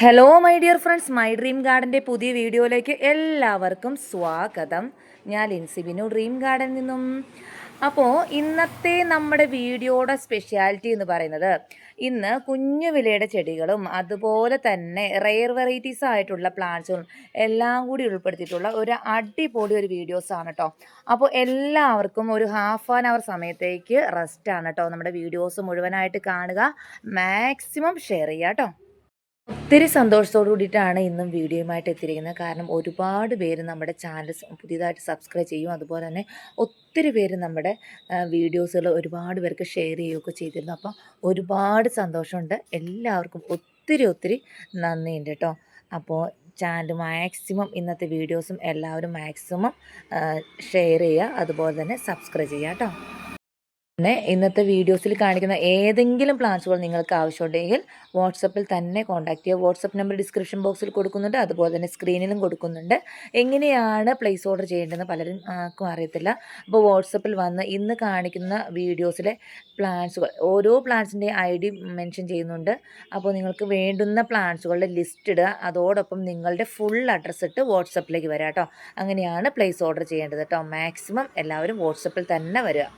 Hello my dear friends my dream ഗാർഡന്റെ പുതിയ വീഡിയോയിലേക്ക് എല്ലാവർക്കും സ്വാഗതം. ഞാൻ ലിൻസിബിനു ഡ്രീം ഗാർഡനിൽ നിന്നും. അപ്പോൾ ഇന്നത്തെ നമ്മുടെ വീഡിയോയുടെ സ്പെഷ്യാലിറ്റി എന്ന് പറയുന്നത് ഇന്ന് കുഞ്ഞു വിലയുടെ ചെടികളും അതുപോലെ തന്നെ റെയർ വെറൈറ്റീസ് ആയിട്ടുള്ള പ്ലാന്റ്സുകളും എല്ലാം കൂടി ഉൾപ്പെടുത്തിയിട്ടുള്ള ഒരു അടിപൊളി ഒരു വീഡിയോസാണ് കേട്ടോ അപ്പോൾ എല്ലാവർക്കും ഒരു ഹാഫ് ആൻ അവർ സമയത്തേക്ക് റെസ്റ്റാണ് കേട്ടോ നമ്മുടെ വീഡിയോസ് മുഴുവനായിട്ട് കാണുക മാക്സിമം ഷെയർ ചെയ്യുക കേട്ടോ ഒത്തിരി സന്തോഷത്തോടു കൂടിയിട്ടാണ് ഇന്നും വീഡിയോയുമായിട്ട് എത്തിയിരിക്കുന്നത്. കാരണം ഒരുപാട് പേര് നമ്മുടെ ചാനൽ പുതിയതായിട്ട് സബ്സ്ക്രൈബ് ചെയ്യും അതുപോലെ തന്നെ ഒത്തിരി പേര് നമ്മുടെ വീഡിയോസുകൾ ഒരുപാട് പേർക്ക് ഷെയർ ചെയ്യുകയൊക്കെ ചെയ്തിരുന്നു. അപ്പം ഒരുപാട് സന്തോഷമുണ്ട്. എല്ലാവർക്കും ഒത്തിരി ഒത്തിരി നന്ദിയുണ്ട് കേട്ടോ. അപ്പോൾ ചാനൽ മാക്സിമം ഇന്നത്തെ വീഡിയോസും എല്ലാവരും മാക്സിമം ഷെയർ ചെയ്യുക. അതുപോലെ തന്നെ സബ്സ്ക്രൈബ് ചെയ്യുക കേട്ടോ. ഇന്നത്തെ വീഡിയോസിൽ കാണിക്കുന്ന ഏതെങ്കിലും പ്ലാൻസുകൾ നിങ്ങൾക്ക് ആവശ്യമുണ്ടെങ്കിൽ വാട്സപ്പിൽ തന്നെ കോൺടാക്ട് ചെയ്യുക. വാട്സപ്പ് നമ്പർ ഡിസ്ക്രിപ്ഷൻ ബോക്സിൽ കൊടുക്കുന്നുണ്ട്. അതുപോലെ തന്നെ സ്ക്രീനിലും കൊടുക്കുന്നുണ്ട്. എങ്ങനെയാണ് പ്ലേസ് ഓർഡർ ചെയ്യേണ്ടതെന്ന് പലരും ആർക്കും അറിയത്തില്ല. അപ്പോൾ വാട്സപ്പിൽ വന്ന് ഇന്ന് കാണിക്കുന്ന വീഡിയോസിലെ പ്ലാൻസുകൾ ഓരോ പ്ലാൻസിന്റെയും ഐ ഡി മെൻഷൻ ചെയ്യുന്നുണ്ട്. അപ്പോൾ നിങ്ങൾക്ക് വേണ്ടുന്ന പ്ലാൻസുകളുടെ ലിസ്റ്റ് ഇടുക. അതോടൊപ്പം നിങ്ങളുടെ ഫുൾ അഡ്രസ്സ് ഇട്ട് വാട്സപ്പിലേക്ക് വരാം കേട്ടോ. അങ്ങനെയാണ് പ്ലേസ് ഓർഡർ ചെയ്യേണ്ടത് കേട്ടോ. മാക്സിമം എല്ലാവരും വാട്സപ്പിൽ തന്നെ വരിക.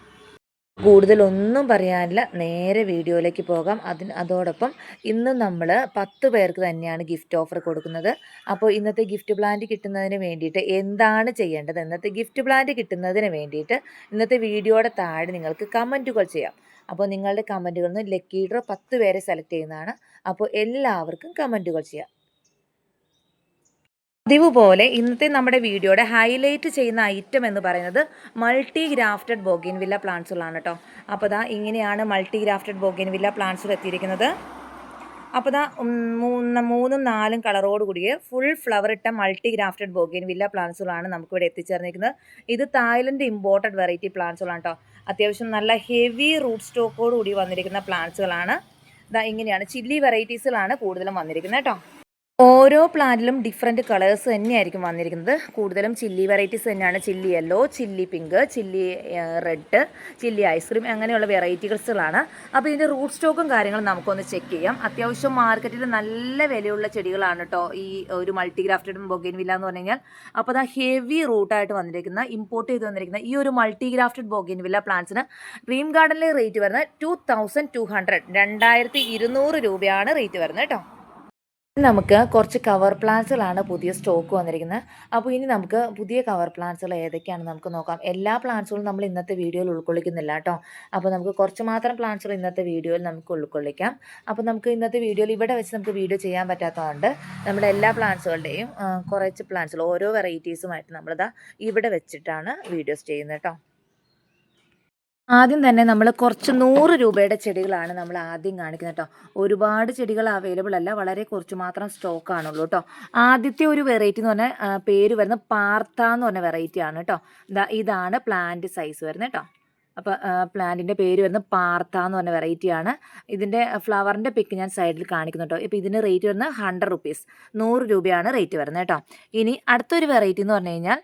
കൂടുതലൊന്നും പറയാനില്ല. നേരെ വീഡിയോയിലേക്ക് പോകാം. അതിന് അതോടൊപ്പം ഇന്ന് നമ്മൾ പത്ത് പേർക്ക് തന്നെയാണ് ഗിഫ്റ്റ് ഓഫർ കൊടുക്കുന്നത്. അപ്പോൾ ഇന്നത്തെ ഗിഫ്റ്റ് പ്ലാന്റ് കിട്ടുന്നതിന് വേണ്ടിയിട്ട് എന്താണ് ചെയ്യേണ്ടത്? ഇന്നത്തെ ഗിഫ്റ്റ് പ്ലാന്റ് കിട്ടുന്നതിന് വേണ്ടിയിട്ട് ഇന്നത്തെ വീഡിയോയുടെ താഴെ നിങ്ങൾക്ക് കമന്റുകൾ ചെയ്യാം. അപ്പോൾ നിങ്ങളുടെ കമന്റുകളിൽ നിന്ന് ലക്കി ഡ്രോ പത്ത് പേരെ സെലക്ട് ചെയ്യുന്നതാണ്. അപ്പോൾ എല്ലാവർക്കും കമന്റുകൾ ചെയ്യാം. പതിവ് പോലെ ഇന്നത്തെ നമ്മുടെ വീഡിയോയുടെ ഹൈലൈറ്റ് ചെയ്യുന്ന ഐറ്റം എന്ന് പറയുന്നത് മൾട്ടി ഗ്രാഫ്റ്റഡ് ബോഗിൻ വില്ല പ്ലാന്റ്സുകളാണ് കേട്ടോ അപ്പോൾ ദാ ഇങ്ങനെയാണ് മൾട്ടി ഗ്രാഫ്റ്റഡ് ബോഗിൻ വില്ല പ്ലാന്റ്സുകൾ എത്തിയിരിക്കുന്നത്. അപ്പോൾ ദാ മൂന്ന് മൂന്നും നാലും കളറോട് കൂടിയ ഫുൾ ഫ്ലവർ ഇട്ട മൾട്ടി ഗ്രാഫ്റ്റഡ് ബോഗിൻ വില്ല പ്ലാന്റ്സുകളാണ് നമുക്കിവിടെ എത്തിച്ചേർന്നിരിക്കുന്നത്. ഇത് തായ്ലൻഡ് ഇമ്പോർട്ടഡ് വെറൈറ്റി പ്ലാന്റ്സുകളാണ് കേട്ടോ അത്യാവശ്യം നല്ല ഹെവി റൂട്ട് സ്റ്റോക്കോട് കൂടി വന്നിരിക്കുന്ന പ്ലാന്റ്സുകളാണ് ഇതാ ഇങ്ങനെയാണ് ചില്ലി വെറൈറ്റീസിലാണ് കൂടുതലും വന്നിരിക്കുന്നത് കേട്ടോ ഓരോ പ്ലാന്റിലും ഡിഫറെന്റ് കളേഴ്സ് തന്നെയായിരിക്കും വന്നിരിക്കുന്നത്. കൂടുതലും ചില്ലി വെറൈറ്റീസ് തന്നെയാണ്. Chilli yellow chilli pink chilli red chilli ice cream അങ്ങനെയുള്ള വെറൈറ്റികൾസുകളാണ് അപ്പോൾ ഇതിന്റെ റൂട്ട് സ്റ്റോക്കും കാര്യങ്ങളും നമുക്കൊന്ന് ചെക്ക് ചെയ്യാം. അത്യാവശ്യം മാർക്കറ്റിൽ നല്ല വിലയുള്ള ചെടികളാണ് കേട്ടോ ഈ ഒരു മൾട്ടി ഗ്രാഫ്റ്റഡ് ബൊഗൈൻ വില്ല എന്ന് പറഞ്ഞു കഴിഞ്ഞാൽ. അപ്പോൾ അത് ഹെവി റൂട്ടായിട്ട് വന്നിരിക്കുന്ന ഇമ്പോർട്ട് ചെയ്ത് വന്നിരിക്കുന്ന ഈ ഒരു മൾട്ടി ഗ്രാഫ്റ്റഡ് ബൊഗൈൻ വില്ല പ്ലാന്റ്സിന് ഡ്രീം ഗാർഡനിലെ റേറ്റ് വരുന്നത് ടു തൗസൻഡ് ടു ഹൺഡ്രഡ് രണ്ടായിരത്തി ഇരുന്നൂറ് രൂപയാണ് റേറ്റ് വരുന്നത് കേട്ടോ നമുക്ക് കുറച്ച് കവർ പ്ലാന്റ്സുകളാണ് പുതിയ സ്റ്റോക്ക് വന്നിരിക്കുന്നത്. അപ്പോൾ ഇനി നമുക്ക് പുതിയ കവർ പ്ലാന്റ്സുകൾ ഏതൊക്കെയാണ് നമുക്ക് നോക്കാം. എല്ലാ പ്ലാന്റ്സുകളും നമ്മൾ ഇന്നത്തെ വീഡിയോയിൽ ഉൾക്കൊള്ളിക്കുന്നില്ല കേട്ടോ. അപ്പോൾ നമുക്ക് കുറച്ച് മാത്രം പ്ലാന്റ്സുകൾ ഇന്നത്തെ വീഡിയോയിൽ നമുക്ക് ഉൾക്കൊള്ളിക്കാം. അപ്പോൾ നമുക്ക് ഇന്നത്തെ വീഡിയോയിൽ ഇവിടെ വെച്ച് നമുക്ക് വീഡിയോ ചെയ്യാൻ പറ്റാത്തതുകൊണ്ട് നമ്മുടെ എല്ലാ പ്ലാന്റ്സുകളുടെയും കുറച്ച് പ്ലാന്റ്സുകൾ ഓരോ വെറൈറ്റീസുമായിട്ട് നമ്മളിതാ ഇവിടെ വെച്ചിട്ടാണ് വീഡിയോസ് ചെയ്യുന്നത് കേട്ടോ. ആദ്യം തന്നെ നമ്മൾ കുറച്ച് നൂറ് രൂപയുടെ ചെടികളാണ് നമ്മൾ ആദ്യം കാണിക്കുന്നത് കേട്ടോ ഒരുപാട് ചെടികൾ അവൈലബിൾ അല്ല വളരെ കുറച്ച് മാത്രം സ്റ്റോക്ക് ആണുള്ളൂ കേട്ടോ ആദ്യത്തെ ഒരു വെറൈറ്റി എന്ന് പറഞ്ഞാൽ പേര് വരുന്നത് പാർത്ത എന്ന് പറഞ്ഞ വെറൈറ്റി ആണ് കേട്ടോ ഇതാണ് പ്ലാന്റ് സൈസ് വരുന്നത് കേട്ടോ അപ്പോൾ പ്ലാന്റിന്റെ പേര് വരുന്നത് പാർത്ത എന്ന് പറഞ്ഞ വെറൈറ്റി ആണ്. ഇതിന്റെ ഫ്ലവറിന്റെ പിക്ക് ഞാൻ സൈഡിൽ കാണിക്കുന്നു കേട്ടോ ഇപ്പോൾ ഇതിന് റേറ്റ് വരുന്നത് ഹൺഡ്രഡ് റുപ്പീസ് നൂറ് രൂപയാണ് റേറ്റ് വരുന്നത് കേട്ടോ ഇനി അടുത്തൊരു വെറൈറ്റി എന്ന് പറഞ്ഞു കഴിഞ്ഞാൽ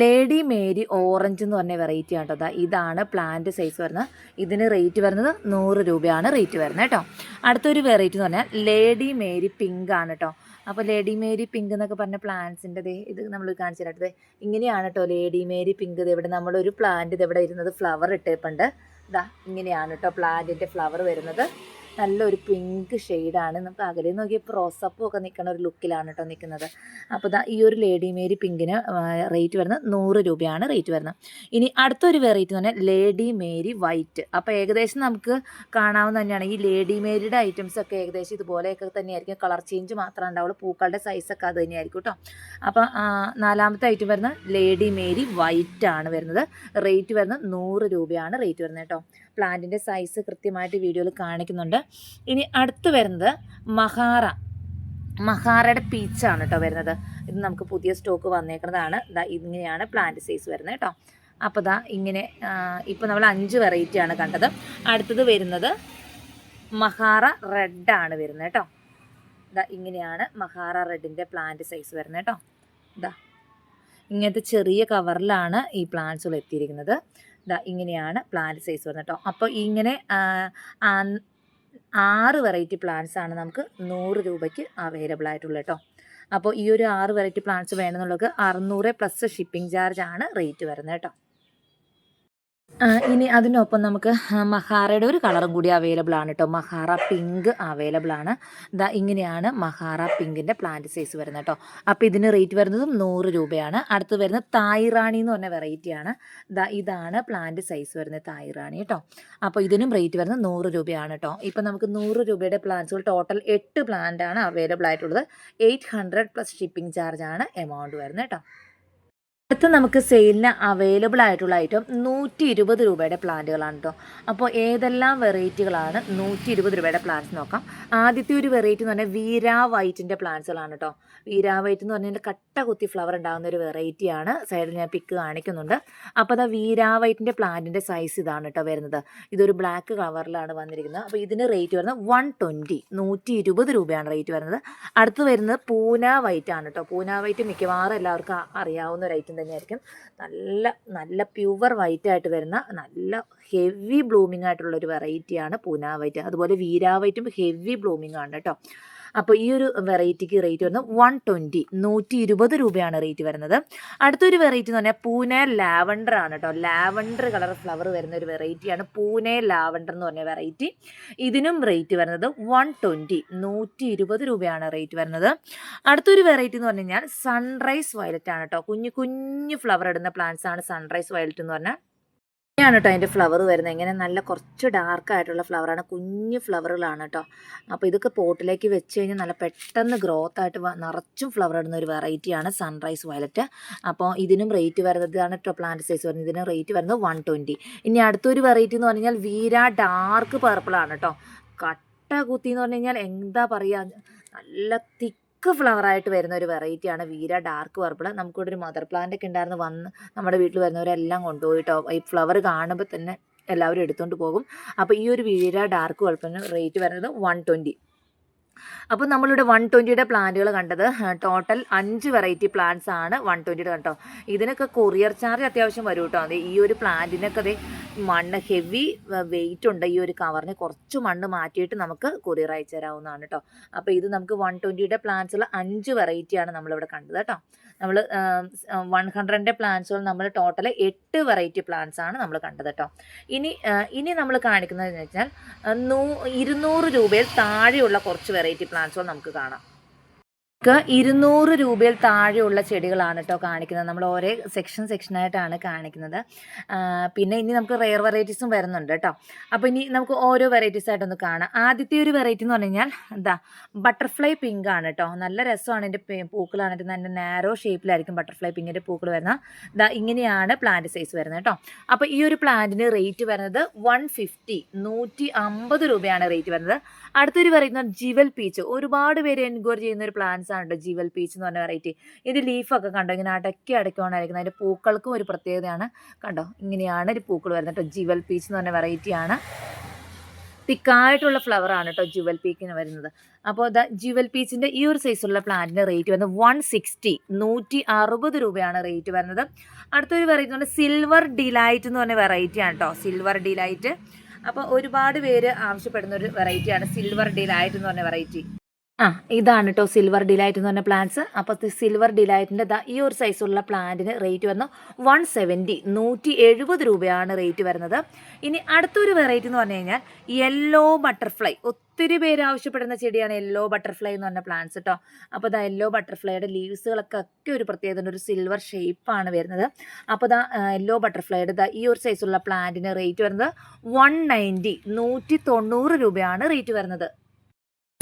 ലേഡി മേരി ഓറഞ്ച് എന്ന് പറഞ്ഞ വെറൈറ്റി ആണ് കേട്ടോ. ഇതാണ് പ്ലാന്റ് സൈസ് വരുന്നത്. ഇതിന് റേറ്റ് വരുന്നത് നൂറ് രൂപയാണ് റേറ്റ് വരുന്നത് കേട്ടോ. അടുത്തൊരു വെറൈറ്റി എന്ന് പറഞ്ഞാൽ ലേഡി മേരി പിങ്ക് ആണ് കേട്ടോ. അപ്പോൾ ലേഡി മേരി പിങ്ക് എന്നൊക്കെ പറഞ്ഞ പ്ലാന്റ്സിന്റെ ദേ ഇത് നമ്മൾ കാണിച്ചു തരാം ദേ ഇങ്ങനെയാണ് കേട്ടോ ലേഡി മേരി പിങ്ക് ഇത് ഇവിടെ നമ്മളൊരു പ്ലാന്റ് ഇത് ഇവിടെ ഇരുന്നത് ഫ്ലവർ ഇട്ടേപ്പുണ്ട്. ഇതാ ഇങ്ങനെയാണ് കേട്ടോ പ്ലാന്റിന്റെ ഫ്ലവർ വരുന്നത്. നല്ലൊരു പിങ്ക് ഷെയ്ഡാണ്. നമുക്ക് അകലെ നോക്കിയപ്പോൾ റോസപ്പൂ ഒക്കെ നിൽക്കുന്ന ഒരു ലുക്കിലാണ് കേട്ടോ നിൽക്കുന്നത് അപ്പോൾ ഈ ഒരു ലേഡി മേരി പിങ്കിന് റേറ്റ് വരുന്നത് നൂറ് രൂപയാണ് റേറ്റ് വരുന്നത്. ഇനി അടുത്തൊരു വെറൈറ്റി എന്ന് പറഞ്ഞാൽ ലേഡി മേരി വൈറ്റ്. അപ്പോൾ ഏകദേശം നമുക്ക് കാണാവുന്ന തന്നെയാണ്. ഈ ലേഡി മേരിയുടെ ഐറ്റംസ് ഒക്കെ ഏകദേശം ഇതുപോലെയൊക്കെ തന്നെയായിരിക്കും. കളർ ചേഞ്ച് മാത്രമേ ഉണ്ടാവുള്ളൂ. പൂക്കളുടെ സൈസൊക്കെ അത് തന്നെയായിരിക്കും കേട്ടോ അപ്പോൾ നാലാമത്തെ ഐറ്റം വരുന്നത് ലേഡി മേരി വൈറ്റ് ആണ് വരുന്നത്. റേറ്റ് വരുന്നത് നൂറ് രൂപയാണ് റേറ്റ് വരുന്നത് കേട്ടോ പ്ലാന്റിന്റെ സൈസ് കൃത്യമായിട്ട് വീഡിയോയിൽ കാണിക്കുന്നുണ്ട്. ഇനി അടുത്ത് വരുന്നത് മഹാറ. മഹാറയുടെ പീച്ചാണ് കേട്ടോ വരുന്നത്. ഇത് നമുക്ക് പുതിയ സ്റ്റോക്ക് വന്നേക്കുന്നതാണ്. ദാ ഇങ്ങനെയാണ് പ്ലാന്റ് സൈസ് വരുന്നത് കേട്ടോ അപ്പോൾ ദാ ഇങ്ങനെ ഇപ്പോൾ നമ്മൾ അഞ്ച് വെറൈറ്റിയാണ് കണ്ടത്. അടുത്തത് വരുന്നത് മഹാറ റെഡാണ് വരുന്നത് കേട്ടോ ദാ ഇങ്ങനെയാണ് മഹാറ റെഡിന്റെ പ്ലാന്റ് സൈസ് വരുന്നത് കേട്ടോ ദാ ഇങ്ങനത്തെ ചെറിയ കവറിലാണ് ഈ പ്ലാന്റ്സുകൾ എത്തിയിരിക്കുന്നത്. ഇങ്ങനെയാണ് പ്ലാന്റ് സൈസ് വരുന്നത് അപ്പോൾ ഇങ്ങനെ ആറ് വെറൈറ്റി പ്ലാന്റ്സ് ആണ് നമുക്ക് നൂറ് രൂപയ്ക്ക് അവൈലബിൾ ആയിട്ടുള്ളത് കേട്ടോ അപ്പോൾ ഈ ഒരു ആറ് വെറൈറ്റി പ്ലാന്റ്സ് വേണമെന്നുള്ളത് അറുന്നൂറ് പ്ലസ് ഷിപ്പിംഗ് ചാർജ് ആണ് റേറ്റ് വരുന്നത് കേട്ടോ ഇനി അതിനൊപ്പം നമുക്ക് മഹാറയുടെ ഒരു കളറും കൂടി അവൈലബിൾ ആണ് കേട്ടോ മഹാറ പിങ്ക് അവൈലബിൾ ആണ്. ദാ ഇങ്ങനെയാണ് മഹാറ പിങ്കിന്റെ പ്ലാന്റ് സൈസ് വരുന്നത് കേട്ടോ അപ്പോൾ ഇതിന് റേറ്റ് വരുന്നതും നൂറ് രൂപയാണ്. അടുത്ത് വരുന്നത് തായ് റാണി എന്ന് പറഞ്ഞ വെറൈറ്റിയാണ് ദാ ഇതാണ് പ്ലാന്റ് സൈസ് വരുന്നത് തായ് റാണി കേട്ടോ അപ്പോൾ ഇതിനും റേറ്റ് വരുന്നത് നൂറ് രൂപയാണ് കേട്ടോ ഇപ്പം നമുക്ക് നൂറ് രൂപയുടെ പ്ലാന്റ്സുകൾ ടോട്ടൽ എട്ട് പ്ലാന്റ് ആണ് അവൈലബിൾ ആയിട്ടുള്ളത്. Eight hundred plus shipping charge ആണ് എമൗണ്ട് വരുന്നത് കേട്ടോ അടുത്ത നമുക്ക് സെയിലിന് അവൈലബിൾ ആയിട്ടുള്ള ഐറ്റം നൂറ്റി ഇരുപത് രൂപയുടെ പ്ലാന്റുകളാണ് കേട്ടോ അപ്പോൾ ഏതെല്ലാം വെറൈറ്റികളാണ് നൂറ്റി ഇരുപത് രൂപയുടെ പ്ലാന്റ്സ് നോക്കാം. ആദ്യത്തെ ഒരു വെറൈറ്റി എന്ന് പറഞ്ഞാൽ വീരാ വൈറ്റിന്റെ പ്ലാന്റ്സുകളാണ് കേട്ടോ വീരാ വൈറ്റ് എന്ന് പറഞ്ഞാൽ കട്ട കുത്തി ഫ്ലവർ ഉണ്ടാകുന്ന ഒരു വെറൈറ്റിയാണ് സൈഡിൽ ഞാൻ പിക്ക് കാണിക്കുന്നുണ്ട്. അപ്പോൾ അതാ വീരാ വൈറ്റിന്റെ പ്ലാന്റിന്റെ സൈസ് ഇതാണ് കേട്ടോ വരുന്നത്. ഇതൊരു ബ്ലാക്ക് കളറിലാണ് വന്നിരിക്കുന്നത്. അപ്പോൾ ഇതിന് റേറ്റ് വരുന്നത് വൺ ട്വന്റി നൂറ്റി ഇരുപത് രൂപയാണ് റേറ്റ് വരുന്നത്. അടുത്ത് വരുന്നത് പൂന വൈറ്റ് ആണ് കേട്ടോ പൂന വൈറ്റ് മിക്കവാറും എല്ലാവർക്കും അറിയാവുന്ന ഒരു ഐറ്റം തന്നെയായിരിക്കും. നല്ല നല്ല പ്യുവർ വൈറ്റ് ആയിട്ട് വരുന്ന നല്ല ഹെവി ബ്ലൂമിംഗ് ആയിട്ടുള്ള ഒരു വെറൈറ്റിയാണ് പൂനാ വൈറ്റ് അതുപോലെ വീരാ വൈറ്റും ഹെവി ബ്ലൂമിംഗ് ആണ് കേട്ടോ. അപ്പോൾ ഈ ഒരു വെറൈറ്റിക്ക് റേറ്റ് വരുന്നത് വൺ ട്വന്റി നൂറ്റി ഇരുപത് രൂപയാണ് റേറ്റ് വരുന്നത്. അടുത്തൊരു വെറൈറ്റി എന്ന് പറഞ്ഞാൽ പൂനെ ലാവണ്ടർ ആണ് കേട്ടോ. ലാവണ്ടർ കളർ ഫ്ലവർ വരുന്ന ഒരു വെറൈറ്റിയാണ് പൂനെ ലാവണ്ടർ എന്ന് പറഞ്ഞ വെറൈറ്റി ഇതിനും റേറ്റ് വരുന്നത് വൺ ട്വന്റി നൂറ്റി ഇരുപത് രൂപയാണ് റേറ്റ് വരുന്നത്. അടുത്തൊരു വെറൈറ്റി എന്ന് പറഞ്ഞു കഴിഞ്ഞാൽ സൺറൈസ് വയലറ്റ് ആണ് കേട്ടോ. കുഞ്ഞു കുഞ്ഞു ഫ്ലവർ ഇടുന്ന പ്ലാന്റ്സ് ആണ് സൺറൈസ് വയലറ്റ് എന്ന് പറഞ്ഞാൽ ഇങ്ങനെയാണ് കേട്ടോ അതിന്റെ ഫ്ലവർ വരുന്നത്. ഇങ്ങനെ നല്ല കുറച്ച് ഡാർക്ക് ആയിട്ടുള്ള ഫ്ലവറാണ് കുഞ്ഞ് ഫ്ലവറുകളാണ് കേട്ടോ അപ്പോൾ ഇതൊക്കെ പോട്ടിലേക്ക് വെച്ച് കഴിഞ്ഞാൽ നല്ല പെട്ടെന്ന് ഗ്രോത്ത് ആയിട്ട് നിറച്ചും ഫ്ലവർ ഇടുന്ന ഒരു വെറൈറ്റിയാണ് സൺറൈസ് വയലറ്റ് അപ്പോൾ ഇതിനും റേറ്റ് വരുന്നത് ഇതാണ് കേട്ടോ പ്ലാന്റ് സൈസ് വരുന്നത്. ഇതിന് റേറ്റ് വരുന്നത് വൺ ട്വന്റി ഇനി അടുത്തൊരു വെറൈറ്റി എന്ന് പറഞ്ഞാൽ വീര ഡാർക്ക് പർപ്പിളാണ് കേട്ടോ കട്ട കുത്തി എന്ന് പറഞ്ഞു കഴിഞ്ഞാൽ എന്താ പറയുക നല്ല തിക്ക് ഫ്ലവറായിട്ട് വരുന്ന ഒരു വെറൈറ്റിയാണ് വീര ഡാർക്ക് പർപ്പിൾ നമുക്കിവിടെ ഒരു മദർ പ്ലാന്റ് ഒക്കെ ഉണ്ടായിരുന്നു. വന്ന് നമ്മുടെ വീട്ടിൽ വരുന്നവരെല്ലാം കൊണ്ടുപോയിട്ടോ ഈ ഫ്ലവർ കാണുമ്പോൾ തന്നെ എല്ലാവരും എടുത്തുകൊണ്ട് പോകും. അപ്പോൾ ഈ ഒരു വീര ഡാർക്ക് പർപ്പിളിന് റേറ്റ് വരുന്നത് വൺ ട്വന്റി അപ്പോൾ നമ്മളിവിടെ വൺ ട്വന്റിയുടെ പ്ലാന്റുകൾ കണ്ടത് ടോട്ടൽ അഞ്ച് വെറൈറ്റി പ്ലാന്റ്സ് ആണ് വൺ ട്വന്റിയുടെ കണ്ടോ. ഇതിനൊക്കെ കൊറിയർ ചാർജ് അത്യാവശ്യം വരും കേട്ടോ. അതെ ഈ ഒരു പ്ലാന്റിനൊക്കെ അതെ മണ്ണ് ഹെവി വെയിറ്റ് ഉണ്ട്. ഈ ഒരു കവറിന് കുറച്ച് മണ്ണ് മാറ്റിയിട്ട് നമുക്ക് കൊറിയർ അയച്ചു തരാവുന്നതാണ് കേട്ടോ. അപ്പോൾ ഇത് നമുക്ക് വൺ ട്വന്റിയുടെ പ്ലാന്റ്സുള്ള അഞ്ച് വെറൈറ്റിയാണ് നമ്മളിവിടെ കണ്ടത് കേട്ടോ. നമ്മൾ വൺ ഹൺഡ്രഡിന്റെ പ്ലാന്റ്സുകൾ നമ്മൾ ടോട്ടൽ എട്ട് വെറൈറ്റി പ്ലാന്റ്സ് ആണ് നമ്മൾ കണ്ടത് കേട്ടോ. ഇനി ഇനി നമ്മൾ കാണിക്കുന്നതെന്ന് വെച്ചാൽ നൂ ഇരുന്നൂറ് രൂപയിൽ താഴെയുള്ള കുറച്ച് വെറൈറ്റി പ്ലാന്റ്സുകൾ നമുക്ക് കാണാം. നമുക്ക് ഇരുന്നൂറ് രൂപയിൽ താഴെയുള്ള ചെടികളാണ് കേട്ടോ കാണിക്കുന്നത്. നമ്മൾ ഓരോ സെക്ഷൻ സെക്ഷനായിട്ടാണ് കാണിക്കുന്നത്. പിന്നെ ഇനി നമുക്ക് റെയർ വെറൈറ്റീസും വരുന്നുണ്ട് കേട്ടോ അപ്പോൾ ഇനി നമുക്ക് ഓരോ വെറൈറ്റീസ് ആയിട്ടൊന്ന് കാണാം. ആദ്യത്തെ ഒരു വെറൈറ്റി എന്ന് പറഞ്ഞു കഴിഞ്ഞാൽ എന്താ ബട്ടർഫ്ലൈ പിങ്ക് ആണ് കേട്ടോ നല്ല രസമാണ് ഇതിന്റെ പൂക്കളാണ്. നല്ല നാരോ ഷേപ്പിലായിരിക്കും ബട്ടർഫ്ലൈ പിങ്കിന്റെ പൂക്കൾ വരുന്നത് ഇതാ ഇങ്ങനെയാണ് പ്ലാന്റ് സൈസ് വരുന്നത് കേട്ടോ അപ്പോൾ ഈ ഒരു പ്ലാന്റിന് റേറ്റ് വരുന്നത് വൺ ഫിഫ്റ്റി നൂറ്റി അമ്പത് രൂപയാണ് റേറ്റ് വരുന്നത്. അടുത്തൊരു വെറൈറ്റി ജിവൽ പീച്ച്. ഒരുപാട് പേര് എൻക്വയറി ചെയ്യുന്ന ഒരു പ്ലാന്റ്സ് ആണ് കേട്ടോ ജീവൽ പീച്ച് എന്ന് പറഞ്ഞ വെറൈറ്റി ഇത് ലീഫൊക്കെ കണ്ടോ? ഇങ്ങനെ അടക്കി അടയ്ക്കുവാണായിരിക്കുന്നത് അതിന്റെ പൂക്കൾക്കും ഒരു പ്രത്യേകതയാണ്. കണ്ടോ? ഇങ്ങനെയാണ് ഒരു പൂക്കൾ വരുന്നത് കേട്ടോ. ജീവൽ പീച്ച് എന്ന് പറഞ്ഞ വെറൈറ്റിയാണ് തിക്കായിട്ടുള്ള ഫ്ലവർ ആണ് കേട്ടോ ജുവൽ പീക്കിന് വരുന്നത്. അപ്പോൾ ദ ജുവൽ പീച്ചിന്റെ ഈ ഒരു സൈസുള്ള പ്ലാന്റിന്റെ റേറ്റ് വരുന്നത് വൺ സിക്സ്റ്റി നൂറ്റി അറുപത് രൂപയാണ് റേറ്റ് വരുന്നത്. അടുത്തൊരു വെറൈറ്റി എന്ന് പറഞ്ഞാൽ സിൽവർ ഡിലൈറ്റ് എന്ന് പറഞ്ഞ വെറൈറ്റിയാണ് കേട്ടോ. സിൽവർ ഡിലൈറ്റ് അപ്പോൾ ഒരുപാട് പേര് ആവശ്യപ്പെടുന്ന ഒരു വെറൈറ്റിയാണ് സിൽവർ ഡിലൈറ്റ് എന്ന് പറഞ്ഞ വെറൈറ്റി ആ ഇതാണ് കേട്ടോ സിൽവർ ഡിലൈറ്റ് എന്ന് പറഞ്ഞ പ്ലാന്റ്സ് അപ്പോൾ സിൽവർ ഡിലൈറ്റിന്റെ ഈ ഒരു സൈസുള്ള പ്ലാന്റിന് റേറ്റ് വന്ന് വൺ സെവന്റി നൂറ്റി എഴുപത് രൂപയാണ് റേറ്റ് വരുന്നത്. ഇനി അടുത്തൊരു വെറൈറ്റി എന്ന് പറഞ്ഞു കഴിഞ്ഞാൽ യെല്ലോ ബട്ടർഫ്ലൈ ഒത്തിരി പേര് ആവശ്യപ്പെടുന്ന ചെടിയാണ് യെല്ലോ ബട്ടർഫ്ലൈ എന്ന് പറഞ്ഞ പ്ലാന്റ്സ് കേട്ടോ അപ്പോൾ ദാ യെല്ലോ ബട്ടർഫ്ലൈയുടെ ലീവ്സുകളൊക്കെ ഒക്കെ ഒരു പ്രത്യേകത. ഒരു സിൽവർ ഷേപ്പാണ് വരുന്നത്. അപ്പോൾ ദാ യെല്ലോ ബട്ടർഫ്ലൈയുടെ ദാ ഈ ഒരു സൈസുള്ള പ്ലാന്റിന് റേറ്റ് വരുന്നത് വൺ നയന്റി നൂറ്റി തൊണ്ണൂറ് രൂപയാണ് റേറ്റ് വരുന്നത്.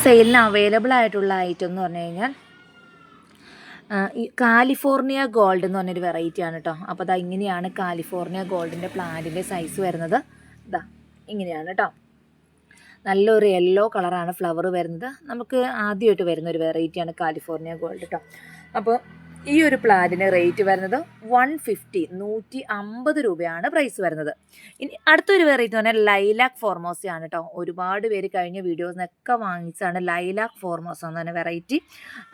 സെയിലിന് അവൈലബിൾ ആയിട്ടുള്ള ഐറ്റം എന്ന് പറഞ്ഞു കഴിഞ്ഞാൽ കാലിഫോർണിയ ഗോൾഡ് എന്ന് പറഞ്ഞൊരു വെറൈറ്റി ആണ് കേട്ടോ അപ്പോൾ അതാ ഇങ്ങനെയാണ് കാലിഫോർണിയ ഗോൾഡിന്റെ പ്ലാന്റിന്റെ സൈസ് വരുന്നത്. ഇതാ ഇങ്ങനെയാണ് കേട്ടോ നല്ലൊരു യെല്ലോ കളറാണ് ഫ്ലവർ വരുന്നത്. നമുക്ക് ആദ്യമായിട്ട് വരുന്ന ഒരു വെറൈറ്റിയാണ് കാലിഫോർണിയ ഗോൾഡ് കേട്ടോ അപ്പോൾ ഈ ഒരു പ്ലാന്റിന് റേറ്റ് വരുന്നത് വൺ ഫിഫ്റ്റി നൂറ്റി അമ്പത് രൂപയാണ് പ്രൈസ് വരുന്നത്. ഇനി അടുത്തൊരു വെറൈറ്റി എന്ന് പറഞ്ഞാൽ ലൈലാക്ക് ഫോർമോസ ആണ് കേട്ടോ ഒരുപാട് പേര് കഴിഞ്ഞ വീഡിയോസിനൊക്കെ വാങ്ങിച്ചാണ് ലൈലാക്ക് ഫോർമോസ എന്ന് പറഞ്ഞ വെറൈറ്റി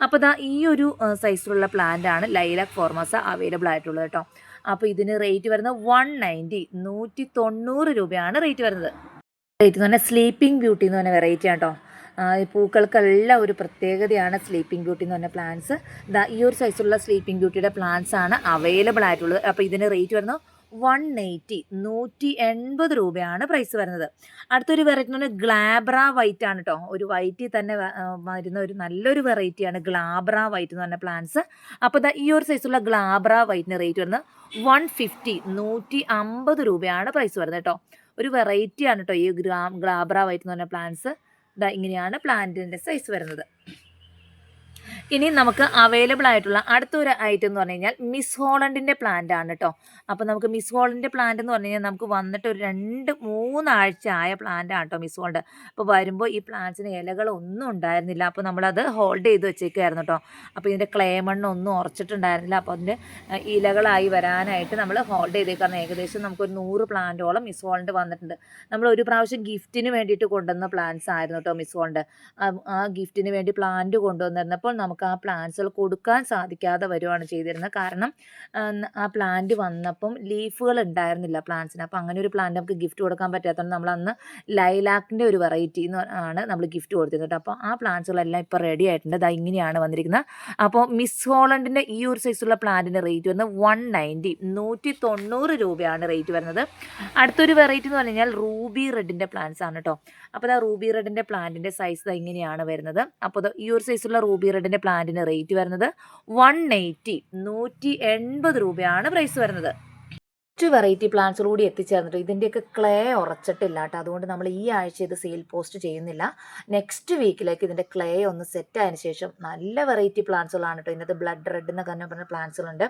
അപ്പോൾ ദാ ഈ ഒരു സൈസിലുള്ള പ്ലാന്റ് ആണ് ലൈലാക്ക് ഫോർമോസ അവൈലബിൾ ആയിട്ടുള്ളത് കേട്ടോ അപ്പോൾ ഇതിന് റേറ്റ് വരുന്നത് വൺ നയന്റി നൂറ്റി തൊണ്ണൂറ് രൂപയാണ് റേറ്റ് വരുന്നത്. റേറ്റ് എന്ന് പറഞ്ഞാൽ സ്ലീപ്പിംഗ് ബ്യൂട്ടി എന്ന് പറഞ്ഞ വെറൈറ്റി ആണ് കേട്ടോ പൂക്കൾക്കെല്ലാം ഒരു പ്രത്യേകതയാണ് സ്ലീപ്പിംഗ് ബ്യൂട്ടി എന്ന് പറഞ്ഞ പ്ലാന്റ്സ് ദാ ഈ ഒരു സൈസുള്ള സ്ലീപ്പിംഗ് ബ്യൂട്ടിയുടെ പ്ലാന്റ്സ് ആണ് അവൈലബിൾ ആയിട്ടുള്ളത്. അപ്പോൾ ഇതിന് റേറ്റ് വരുന്നത് വൺ എയ്റ്റി നൂറ്റി എൺപത് രൂപയാണ് പ്രൈസ് വരുന്നത്. അടുത്തൊരു വെറൈറ്റി എന്ന് പറഞ്ഞാൽ ഗ്ലാബ്ര വൈറ്റ് ആണ് കേട്ടോ ഒരു വൈറ്റിൽ തന്നെ വരുന്ന ഒരു നല്ലൊരു വെറൈറ്റിയാണ് ഗ്ലാബ്ര വൈറ്റ് എന്ന് പറഞ്ഞ പ്ലാന്റ്സ് അപ്പോൾ ഈ ഒരു സൈസുള്ള ഗ്ലാബ്ര വൈറ്റിന് റേറ്റ് വരുന്നത് വൺ ഫിഫ്റ്റി നൂറ്റി അമ്പത് രൂപയാണ് പ്രൈസ് വരുന്നത് കേട്ടോ ഒരു വെറൈറ്റിയാണ് കേട്ടോ ഈ ഗ്ലാ ഗ്ലാബ്ര വൈറ്റ് എന്ന് പറഞ്ഞ പ്ലാന്റ്സ് ഇതാ ഇങ്ങനെയാണ് പ്ലാന്റിന്റെ സൈസ് വരുന്നത്. ഇനി നമുക്ക് അവൈലബിൾ ആയിട്ടുള്ള അടുത്തൊരു ഐറ്റം എന്ന് പറഞ്ഞു കഴിഞ്ഞാൽ മിസ് ഹോളണ്ടിന്റെ പ്ലാന്റ് ആണ് കേട്ടോ അപ്പോൾ നമുക്ക് മിസ് ഹോളിന്റെ പ്ലാന്റ് എന്ന് പറഞ്ഞു കഴിഞ്ഞാൽ നമുക്ക് വന്നിട്ട് ഒരു രണ്ട് മൂന്നാഴ്ച ആയ പ്ലാന്റ് ആണ് കേട്ടോ മിസ് ഹോൾഡ് അപ്പോൾ വരുമ്പോൾ ഈ പ്ലാന്റ്സിന് ഇലകളൊന്നും ഉണ്ടായിരുന്നില്ല. അപ്പോൾ നമ്മളത് ഹോൾഡ് ചെയ്ത് വെച്ചേക്കുമായിരുന്നു കേട്ടോ അപ്പോൾ ഇതിന്റെ ക്ലേ മണ്ണൊന്നും ഉറച്ചിട്ടുണ്ടായിരുന്നില്ല. അപ്പോൾ അതിന്റെ ഇലകളായി വരാനായിട്ട് നമ്മൾ ഹോൾഡ് ചെയ്തേക്കായിരുന്നു ഏകദേശം നമുക്കൊരു നൂറ് പ്ലാന്റോളം മിസ് ഹോൾഡ് വന്നിട്ടുണ്ട്. നമ്മൾ ഒരു പ്രാവശ്യം ഗിഫ്റ്റിന് വേണ്ടിയിട്ട് കൊണ്ടുവന്ന പ്ലാന്റ്സ് ആയിരുന്നു കേട്ടോ മിസ് ഹോൾഡ് ആ ഗിഫ്റ്റിന് വേണ്ടി പ്ലാന്റ് കൊണ്ടുവന്നിരുന്നപ്പോൾ നമുക്ക് ആ പ്ലാന്റ്സുകൾ കൊടുക്കാൻ സാധിക്കാതെ വരുവാണ് ചെയ്തിരുന്നത്. കാരണം ആ, പ്ലാന്റ് ആ വന്നപ്പം ലീഫുകൾ ഉണ്ടായിരുന്നില്ല പ്ലാന്റ്സിന്. അപ്പോൾ അങ്ങനെ ഒരു പ്ലാന്റ് നമുക്ക് ഗിഫ്റ്റ് കൊടുക്കാൻ പറ്റാത്തതുകൊണ്ട് നമ്മൾ അന്ന് ലൈലാക്കിന്റെ ഒരു വെറൈറ്റി എന്ന് ആണ് നമ്മൾ ഗിഫ്റ്റ് കൊടുത്തിരുന്നത് അപ്പോൾ ആ പ്ലാന്റ്സുകളെല്ലാം ഇപ്പോൾ റെഡി ആയിട്ടുണ്ട്. അത് ഇങ്ങനെയാണ് വന്നിരിക്കുന്നത് അപ്പോൾ മിസ് ഹോളണ്ടിന്റെ ഈ ഒരു സൈസുള്ള പ്ലാന്റിന്റെ റേറ്റ് വരുന്നത് വൺ നയന്റി നൂറ്റി തൊണ്ണൂറ് രൂപയാണ് റേറ്റ് വരുന്നത്. അടുത്തൊരു വെറൈറ്റി എന്ന് പറഞ്ഞു കഴിഞ്ഞാൽ റൂബി റെഡിന്റെ പ്ലാന്റ്സ് ആണ് കേട്ടോ. അപ്പോൾ ആ റൂബി റെഡിന്റെ പ്ലാന്റിന്റെ സൈസ് ഇങ്ങനെയാണ് വരുന്നത്. അപ്പോൾ ഈ ഒരു സൈസുള്ള റൂബി റെഡിന്റെ പ്ലാന്റിന് റേറ്റ് വരുന്നത് വൺ എയ്റ്റി നൂറ്റി എൺപത് രൂപയാണ് പ്രൈസ് വരുന്നത്. മറ്റു വെറൈറ്റി പ്ലാന്റ്സ് കൂടി എത്തിച്ചേർന്നിട്ട് ഇതിന്റെയൊക്കെ ക്ലേ ഉറച്ചിട്ടില്ല കേട്ടോ. അതുകൊണ്ട് നമ്മൾ ഈ ആഴ്ച ഇത് സെയിൽ പോസ്റ്റ് ചെയ്യുന്നില്ല. നെക്സ്റ്റ് വീക്കിലേക്ക് ഇതിന്റെ ക്ലേ ഒന്ന് സെറ്റ് ആയതിനു ശേഷം നല്ല വെറൈറ്റി പ്ലാന്റ്സുകളാണ് കേട്ടോ. ഇതിനകത്ത് ബ്ലഡ് റെഡ് എന്നൊക്കെ തന്നെ പറഞ്ഞ പ്ലാന്റ്സുകളുണ്ട്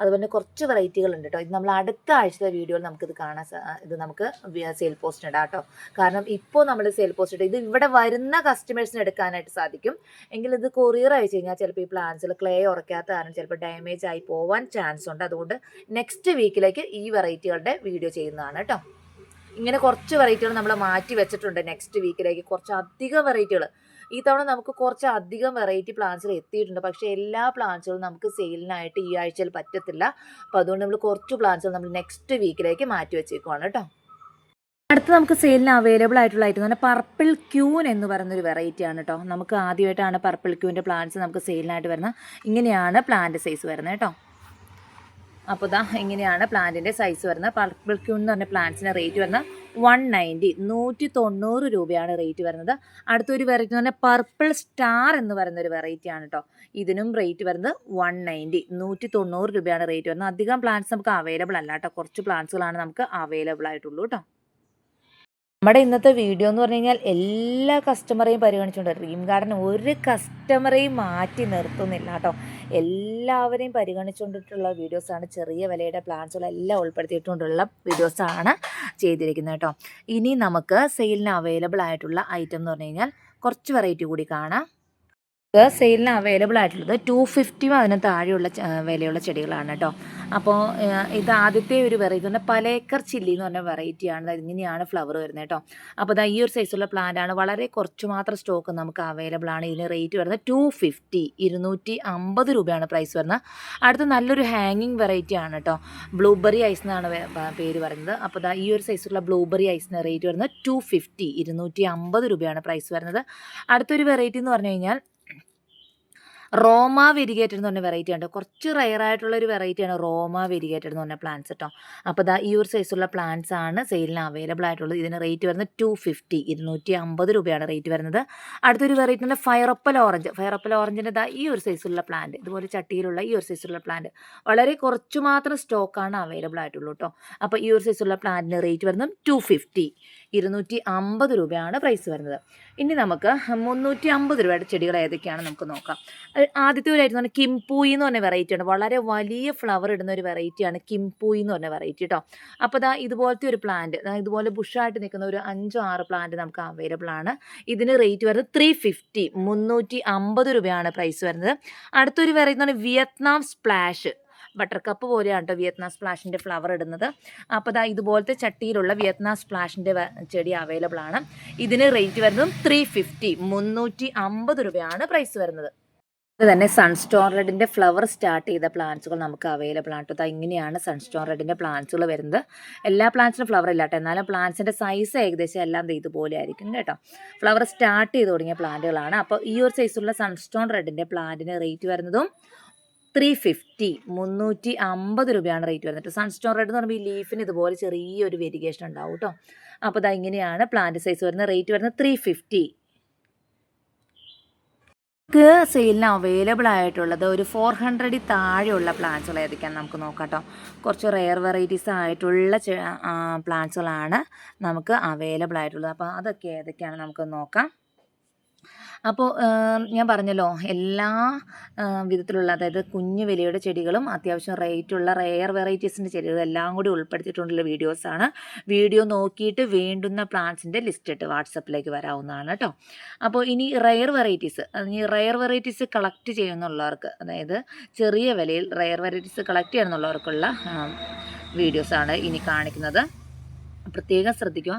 അതുപോലെ കുറച്ച് വെറൈറ്റികളുണ്ട് കേട്ടോ. ഇത് നമ്മൾ അടുത്ത ആഴ്ചത്തെ വീഡിയോയിൽ നമുക്കിത് കാണാൻ ഇത് നമുക്ക് സെയിൽ പോസ്റ്റ് ഇടാം കേട്ടോ. കാരണം ഇപ്പോൾ നമ്മൾ സെയിൽ പോസ്റ്റ് ഇട്ടു ഇത് ഇവിടെ വരുന്ന കസ്റ്റമേഴ്സിന് എടുക്കാനായിട്ട് സാധിക്കും. എങ്കിൽ ഇത് കൊറിയർ അയച്ചു കഴിഞ്ഞാൽ ചിലപ്പോൾ ഈ പ്ലാന്റ്സിൽ ക്ലേ ഉറക്കാത്ത കാരണം ചിലപ്പോൾ ഡാമേജ് ആയി പോവാൻ ചാൻസ് ഉണ്ട്. അതുകൊണ്ട് നെക്സ്റ്റ് വീക്കിലേക്ക് ഈ വെറൈറ്റികളുടെ വീഡിയോ ചെയ്യുന്നതാണ് കേട്ടോ. ഇങ്ങനെ കുറച്ച് വെറൈറ്റികൾ നമ്മൾ മാറ്റി വെച്ചിട്ടുണ്ട് നെക്സ്റ്റ് വീക്കിലേക്ക് കുറച്ച് അധികം വെറൈറ്റികൾ. ഈ തവണ നമുക്ക് കുറച്ച് അധികം വെറൈറ്റി പ്ലാന്റ്സുകൾ എത്തിയിട്ടുണ്ട്. പക്ഷേ എല്ലാ പ്ലാന്റ്സുകളും നമുക്ക് സെയിലിനായിട്ട് ഈ ആഴ്ചയിൽ പറ്റത്തില്ല. അപ്പോൾ അതുകൊണ്ട് നമ്മൾ കുറച്ച് പ്ലാന്റ്സുകൾ നമ്മൾ നെക്സ്റ്റ് വീക്കിലേക്ക് മാറ്റി വെച്ചേക്കുവാണ് കേട്ടോ. അടുത്ത് നമുക്ക് സെയിലിന് അവൈലബിൾ ആയിട്ടുള്ള ഐറ്റം എന്ന് പറഞ്ഞാൽ പർപ്പിൾ ക്യൂൻ എന്ന് പറയുന്നൊരു വെറൈറ്റി ആണ് കേട്ടോ. നമുക്ക് ആദ്യമായിട്ടാണ് പർപ്പിൾ ക്യൂവിന്റെ പ്ലാന്റ്സ് നമുക്ക് സെയിലിനായിട്ട് വരുന്നത്. ഇങ്ങനെയാണ് പ്ലാന്റ് സൈസ് വരുന്നത് കേട്ടോ. അപ്പോൾ ഇതാ ഇങ്ങനെയാണ് പ്ലാന്റിന്റെ സൈസ് വരുന്നത്. പർപ്പിൾ ക്യൂൺ എന്ന് പറഞ്ഞ പ്ലാന്റ്സിന്റെ റേറ്റ് വരുന്നത് വൺ നയന്റി നൂറ്റി തൊണ്ണൂറ് രൂപയാണ് റേറ്റ് വരുന്നത്. അടുത്തൊരു വെറൈറ്റി എന്ന് പറഞ്ഞാൽ പർപ്പിൾ സ്റ്റാർ എന്ന് പറയുന്ന ഒരു വെറൈറ്റി ആണ് കേട്ടോ ഇതിനും റേറ്റ് വരുന്നത് വൺ നയന്റി നൂറ്റി തൊണ്ണൂറ് രൂപയാണ് റേറ്റ് വരുന്നത്. അധികം പ്ലാന്റ്സ് നമുക്ക് അവൈലബിൾ അല്ല കേട്ടോ കുറച്ച് പ്ലാന്റ്സുകളാണ് നമുക്ക് അവൈലബിൾ ആയിട്ടുള്ളൂ കേട്ടോ നമ്മുടെ ഇന്നത്തെ വീഡിയോ എന്ന് പറഞ്ഞു കഴിഞ്ഞാൽ എല്ലാ കസ്റ്റമറെയും പരിഗണിച്ചുകൊണ്ട് ഡ്രീം ഗാർഡൻ ഒരു കസ്റ്റമറെയും മാറ്റി നിർത്തുന്നില്ല കേട്ടോ എല്ലാവരെയും പരിഗണിച്ചുകൊണ്ടിട്ടുള്ള വീഡിയോസാണ്. ചെറിയ വിലയുടെ പ്ലാൻസുകളെല്ലാം ഉൾപ്പെടുത്തിയിട്ടുകൊണ്ടുള്ള വീഡിയോസാണ് ചെയ്തിരിക്കുന്നത് കേട്ടോ. ഇനി നമുക്ക് സെയിലിന് അവൈലബിൾ ആയിട്ടുള്ള ഐറ്റം എന്ന് പറഞ്ഞു കഴിഞ്ഞാൽ കുറച്ച് വെറൈറ്റി കൂടി കാണാം. സെയിലിന് അവൈലബിൾ ആയിട്ടുള്ളത് ടു ഫിഫ്റ്റിയും അതിന് താഴെയുള്ള വിലയുള്ള ചെടികളാണ് കേട്ടോ അപ്പോൾ ഇത് ആദ്യത്തെ ഒരു വെറൈറ്റി പറഞ്ഞാൽ പലേക്കർ ചില്ലി എന്ന് പറഞ്ഞ വെറൈറ്റിയാണ് ഇങ്ങനെയാണ് ഫ്ലവർ വരുന്നത് കേട്ടോ അപ്പോൾ ഇതാ ഈ ഒരു സൈസുള്ള പ്ലാന്റ് ആണ്. വളരെ കുറച്ച് മാത്രം സ്റ്റോക്ക് നമുക്ക് അവൈലബിൾ ആണ്. ഇതിന് റേറ്റ് വരുന്നത് ടു ഫിഫ്റ്റി ഇരുന്നൂറ്റി അമ്പത് രൂപയാണ് പ്രൈസ് വരുന്നത്. അടുത്ത നല്ലൊരു ഹാങ്ങിങ് വെറൈറ്റി ആണ് കേട്ടോ ബ്ലൂബെറി ഐസ് എന്നാണ് പേര് പറയുന്നത്. അപ്പോൾ ദാ ഈ ഒരു സൈസുള്ള ബ്ലൂബെറി ഐസിന് റേറ്റ് വരുന്നത് ടു ഫിഫ്റ്റി ഇരുന്നൂറ്റി അമ്പത് രൂപയാണ് പ്രൈസ് വരുന്നത്. അടുത്തൊരു വെറൈറ്റി എന്ന് പറഞ്ഞു കഴിഞ്ഞാൽ റോമ വെരിഗേറ്റഡ് എന്ന് പറഞ്ഞ വെറൈറ്റി ഉണ്ട് കുറച്ച് റയർ ആയിട്ടുള്ള ഒരു വെറൈറ്റിയാണ് റോമ വെരിഗേറ്റഡ് എന്ന് പറഞ്ഞ പ്ലാന്റ്സ് കേട്ടോ അപ്പോൾ ദാ ഈ ഒരു സൈസുള്ള പ്ലാന്റ്സ് ആണ് സെയിലിന് അവൈലബിൾ ആയിട്ടുള്ളത്. ഇതിന് റേറ്റ് വരുന്നത് ടു ഫിഫ്റ്റി ഇരുന്നൂറ്റി അമ്പത് രൂപയാണ് റേറ്റ് വരുന്നത്. അടുത്തൊരു വെറൈറ്റി ഉണ്ട് ഫയറപ്പൽ ഓറഞ്ച് ഫയറപ്പൽ ഓറഞ്ചിന്റെ ഇതാ ഈ ഒരു സൈസുള്ള പ്ലാന്റ് ഇതുപോലെ ചട്ടിയിലുള്ള ഈ ഒരു സൈസുള്ള പ്ലാന്റ് വളരെ കുറച്ച് മാത്രം സ്റ്റോക്കാണ് അവൈലബിൾ ആയിട്ടുള്ളൂ കേട്ടോ അപ്പോൾ ഈ ഒരു സൈസുള്ള പ്ലാന്റിന് റേറ്റ് വരുന്നത് ടു ഫിഫ്റ്റി ഇരുന്നൂറ്റി അമ്പത് രൂപയാണ് പ്രൈസ് വരുന്നത്. ഇനി നമുക്ക് മുന്നൂറ്റി അമ്പത് രൂപയുടെ ചെടികൾ ഏതൊക്കെയാണ് നമുക്ക് നോക്കാം. ആദ്യത്തെ ഒരു ആയിരുന്നു കിംപൂയി എന്ന് പറഞ്ഞ വെറൈറ്റി ആണ്. വളരെ വലിയ ഫ്ലവർ ഇടുന്ന ഒരു വെറൈറ്റിയാണ് കിംപൂയി എന്ന് പറഞ്ഞ വെറൈറ്റി കേട്ടോ അപ്പോൾ ദാ ഇതുപോലത്തെ ഒരു പ്ലാന്റ് ഇതുപോലെ ബുഷായിട്ട് നിൽക്കുന്ന ഒരു അഞ്ചോ ആറ് പ്ലാന്റ് നമുക്ക് അവൈലബിൾ ആണ്. ഇതിന് റേറ്റ് വരുന്നത് ത്രീ ഫിഫ്റ്റി മുന്നൂറ്റി അമ്പത് രൂപയാണ് പ്രൈസ് വരുന്നത്. അടുത്തൊരു വെറൈറ്റി എന്ന് പറഞ്ഞാൽ വിയറ്റ്നാം സ്പ്ലാഷ് ബട്ടർ കപ്പ് പോലെയാണ് കേട്ടോ വിയറ്റ്നാം സ്പ്ലാഷിന്റെ ഫ്ലവർ ഇടുന്നത്. അപ്പോൾ ദാ ഇതുപോലത്തെ ചട്ടിയിലുള്ള വിയറ്റ്നാം സ്പ്ലാഷിന്റെ ചെടി അവൈലബിൾ ആണ്. ഇതിന് റേറ്റ് വരുന്നതും ത്രീ ഫിഫ്റ്റി മുന്നൂറ്റി അമ്പത് രൂപയാണ് പ്രൈസ് വരുന്നത്. അത് തന്നെ സൺസ്റ്റോൺ റെഡിന്റെ ഫ്ലവർ സ്റ്റാർട്ട് ചെയ്ത പ്ലാന്റ്സുകൾ നമുക്ക് അവൈലബിൾ ആണ് കേട്ടോ ഇങ്ങനെയാണ് സൺസ്റ്റോൺ റെഡിന്റെ പ്ലാന്റ്സുകൾ വരുന്നത്. എല്ലാ പ്ലാന്റ്സിനും ഫ്ലവർ ഇല്ല കേട്ടോ എന്നാലും പ്ലാന്റ്സിന്റെ സൈസ് ഏകദേശം എല്ലാം ഇതുപോലെ ആയിരിക്കും കേട്ടോ. ഫ്ലവർ സ്റ്റാർട്ട് ചെയ്ത് തുടങ്ങിയ പ്ലാന്റുകളാണ് അപ്പോൾ ഈ ഒരു സൈസുള്ള സൺസ്റ്റോൺ റെഡിന്റെ പ്ലാന്റിന് റേറ്റ് വരുന്നതും ത്രീ ഫിഫ്റ്റി മുന്നൂറ്റി അമ്പത് രൂപയാണ് റേറ്റ് വരുന്നത് സൺസ്റ്റോൺ റെഡ് എന്ന് പറയുമ്പോൾ ഈ ലീഫിന് ഇതുപോലെ ചെറിയൊരു വേരിയേഷൻ ഉണ്ടാവും കേട്ടോ അപ്പോൾ ഇതാ ഇങ്ങനെയാണ് പ്ലാന്റ് സൈസ് വരുന്നത് റേറ്റ് വരുന്നത് ത്രീ ഫിഫ്റ്റി നമുക്ക് സെയിലിന് അവൈലബിൾ ആയിട്ടുള്ളത് ഒരു ഫോർ ഹൺഡ്രഡിൽ താഴെയുള്ള പ്ലാന്റ്സുകൾ ഏതൊക്കെയാണ് നമുക്ക് നോക്കാം കേട്ടോ കുറച്ച് റെയർ വെറൈറ്റീസ് ആയിട്ടുള്ള പ്ലാന്റ്സുകളാണ് നമുക്ക് അവൈലബിൾ ആയിട്ടുള്ളത്. അപ്പോൾ അതൊക്കെ ഏതൊക്കെയാണ് നമുക്ക് നോക്കാം. അപ്പോൾ ഞാൻ പറഞ്ഞല്ലോ എല്ലാ വിധത്തിലുള്ള അതായത് കുഞ്ഞു വിലയുടെ ചെടികളും അത്യാവശ്യം റേറ്റുള്ള റെയർ വെറൈറ്റീസിന്റെ ചെടികളും എല്ലാം കൂടി ഉൾപ്പെടുത്തിയിട്ടുള്ള വീഡിയോസാണ്. വീഡിയോ നോക്കിയിട്ട് വേണ്ടുന്ന പ്ലാന്റ്സിന്റെ ലിസ്റ്റ് ഇട്ട് വാട്സപ്പിലേക്ക് വരാവുന്നതാണ് കേട്ടോ. അപ്പോൾ ഇനി റെയർ വെറൈറ്റീസ് ഇനി റെയർ വെറൈറ്റീസ് കളക്ട് ചെയ്യുന്നുള്ളവർക്ക് അതായത് ചെറിയ വിലയിൽ റെയർ വെറൈറ്റീസ് കളക്ട് ചെയ്യുന്നുള്ളവർക്കുള്ള വീഡിയോസാണ് ഇനി കാണിക്കുന്നത്. പ്രത്യേകം ശ്രദ്ധിക്കുക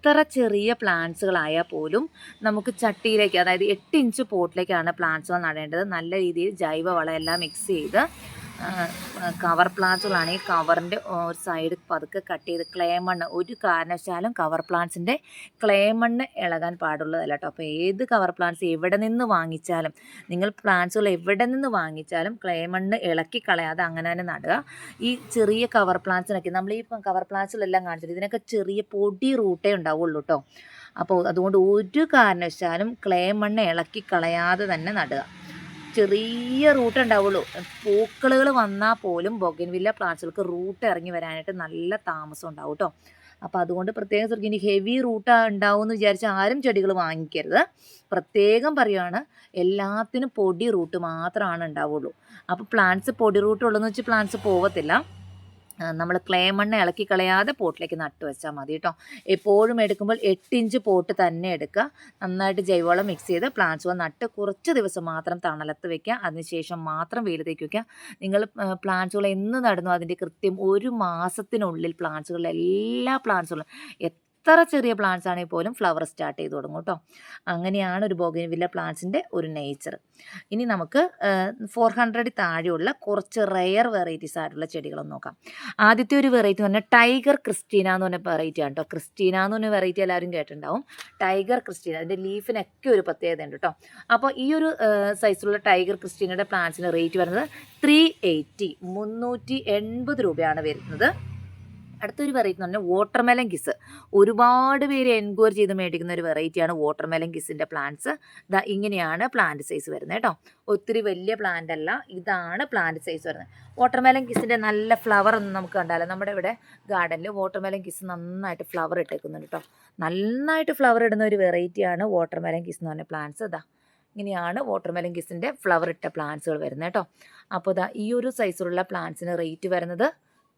എത്ര ചെറിയ പ്ലാന്റ്സുകളായാൽ പോലും നമുക്ക് ചട്ടിയിലേക്ക് അതായത് എട്ട് ഇഞ്ച് പോട്ടിലേക്കാണ് പ്ലാന്റ്സുകൾ നടേണ്ടത്. നല്ല രീതിയിൽ ജൈവവളം എല്ലാം മിക്സ് ചെയ്ത് കവർ പ്ലാന്റ്സുകളാണ് ഈ കവറിന്റെ ഒരു സൈഡ് പതുക്കെ കട്ട് ചെയ്ത് ക്ലേ മണ്ണ്. ഒരു കാരണവശാലും കവർ പ്ലാന്റ്സിന്റെ ക്ലേ മണ്ണ് ഇളകാൻ പാടുള്ളതല്ല കേട്ടോ അപ്പോൾ ഏത് കവർ പ്ലാന്റ്സ് എവിടെ നിന്ന് വാങ്ങിച്ചാലും നിങ്ങൾ പ്ലാന്റ്സുകൾ എവിടെ നിന്ന് വാങ്ങിച്ചാലും ക്ലേ മണ്ണ് ഇളക്കി കളയാതെ അങ്ങനെ തന്നെ നടുക. ഈ ചെറിയ കവർ പ്ലാന്റ്സിനൊക്കെ നമ്മൾ ഈ കവർ പ്ലാന്റ്സിലെല്ലാം കാണിച്ചിട്ട് ഇതിനൊക്കെ ചെറിയ പൊടി റൂട്ടേ ഉണ്ടാവുള്ളൂ കേട്ടോ അപ്പോൾ അതുകൊണ്ട് ഒരു കാരണവശാലും ക്ലേ മണ്ണ് ഇളക്കി കളയാതെ തന്നെ നടുക. ചെറിയ റൂട്ട് ഉണ്ടാവുള്ളൂ. പൂക്കളുകൾ വന്നാൽ പോലും ബൊഗൻവില്ല പ്ലാന്റ്സുകൾക്ക് റൂട്ട് ഇറങ്ങി വരാനായിട്ട് നല്ല താമസം ഉണ്ടാവും കേട്ടോ അപ്പോൾ അതുകൊണ്ട് പ്രത്യേകം ശ്രദ്ധിക്കും ഇനി ഹെവി റൂട്ട് ഉണ്ടാവും എന്ന് വിചാരിച്ച് ആരും ചെടികൾ വാങ്ങിക്കരുത്. പ്രത്യേകം പറയുകയാണ് എല്ലാത്തിനും പൊടി റൂട്ട് മാത്രമാണ് ഉണ്ടാവുള്ളൂ. അപ്പോൾ പ്ലാന്റ്സ് പൊടി റൂട്ട് ഉള്ളതെന്ന് വെച്ച് പ്ലാന്റ്സ് പോകത്തില്ല നമ്മൾ ക്ലേ മണ്ണ് ഇളക്കി കളയാതെ പോട്ടിലേക്ക് നട്ടു വെച്ചാൽ മതി കേട്ടോ എപ്പോഴും എടുക്കുമ്പോൾ എട്ടിഞ്ച് പോട്ട് തന്നെ എടുക്കുക. നന്നായിട്ട് ജൈവവളം മിക്സ് ചെയ്ത് പ്ലാന്റ്സുകൾ നട്ട് കുറച്ച് ദിവസം മാത്രം തണലത്ത് വെക്കുക. അതിനുശേഷം മാത്രം വെയിലത്തേക്ക് വെക്കുക. നിങ്ങൾ പ്ലാന്റ്സുകൾ എന്ന് നടന്നു അതിന്റെ കൃത്യം ഒരു മാസത്തിനുള്ളിൽ പ്ലാന്റ്സുകളിൽ എല്ലാ പ്ലാന്റ്സുകളും എത്ര ചെറിയ പ്ലാന്റ്സ് ആണെങ്കിൽ പോലും ഫ്ലവർ സ്റ്റാർട്ട് ചെയ്ത് തുടങ്ങും കേട്ടോ. അങ്ങനെയാണ് ഒരു ബോഗൻവില്ല പ്ലാന്റ്സിന്റെ ഒരു നേച്ചർ ഇനി നമുക്ക് ഫോർ ഹൺഡ്രഡിൽ താഴെയുള്ള കുറച്ച് റെയർ വെറൈറ്റീസ് ആയിട്ടുള്ള ചെടികളൊന്ന് നോക്കാം. ആദ്യത്തെ ഒരു വെറൈറ്റി എന്ന് പറഞ്ഞാൽ ടൈഗർ ക്രിസ്റ്റീന എന്ന് പറഞ്ഞ വെറൈറ്റി ആണ് കേട്ടോ. ക്രിസ്റ്റീന എന്ന് പറഞ്ഞ വെറൈറ്റി എല്ലാവരും കേട്ടിട്ടുണ്ടാവും. ടൈഗർ ക്രിസ്റ്റീന അതിന്റെ ലീഫിനൊക്കെ ഒരു പ്രത്യേകത ഉണ്ട് കേട്ടോ. അപ്പോൾ ഈ ഒരു സൈസിലുള്ള ടൈഗർ ക്രിസ്റ്റീനയുടെ പ്ലാന്റ്സിന് റേറ്റ് വരുന്നത് ത്രീ എയ്റ്റി മുന്നൂറ്റി എൺപത് രൂപയാണ് വരുന്നത്. അടുത്തൊരു വെറൈറ്റി എന്ന് പറഞ്ഞാൽ വാട്ടർമെലൻ കിസ് ഒരുപാട് പേര് എൻക്വയറി ചെയ്ത് മേടിക്കുന്ന ഒരു വെറൈറ്റിയാണ് വാട്ടർമെലൻ കിസിന്റെ പ്ലാന്റ്സ് ഇതാ ഇങ്ങനെയാണ് പ്ലാന്റ് സൈസ് വരുന്നത് കേട്ടോ. ഒത്തിരി വലിയ പ്ലാന്റ് അല്ല ഇതാണ് പ്ലാന്റ് സൈസ് വരുന്നത്. വാട്ടർമെലൻ കിസിന്റെ നല്ല ഫ്ലവർ ഒന്നും നമുക്ക് കണ്ടാലോ. നമ്മുടെ ഇവിടെ ഗാർഡനിൽ വാട്ടർമെലൻ കിസ് നന്നായിട്ട് ഫ്ലവർ ഇട്ടേക്കുന്നുണ്ട് കേട്ടോ. നന്നായിട്ട് ഫ്ലവർ ഇടുന്ന ഒരു വെറൈറ്റിയാണ് വാട്ടർമെലൻ കിസ് എന്ന് പറഞ്ഞ പ്ലാന്റ്സ് ഇതാ ഇങ്ങനെയാണ് വാട്ടർമെലൻ കിസിന്റെ ഫ്ലവർ ഇട്ട പ്ലാന്റ്സുകൾ വരുന്നത് കേട്ടോ. അപ്പോൾ ഇതാ ഈ ഒരു സൈസിലുള്ള പ്ലാന്റ്സിന് റേറ്റ് വരുന്നത്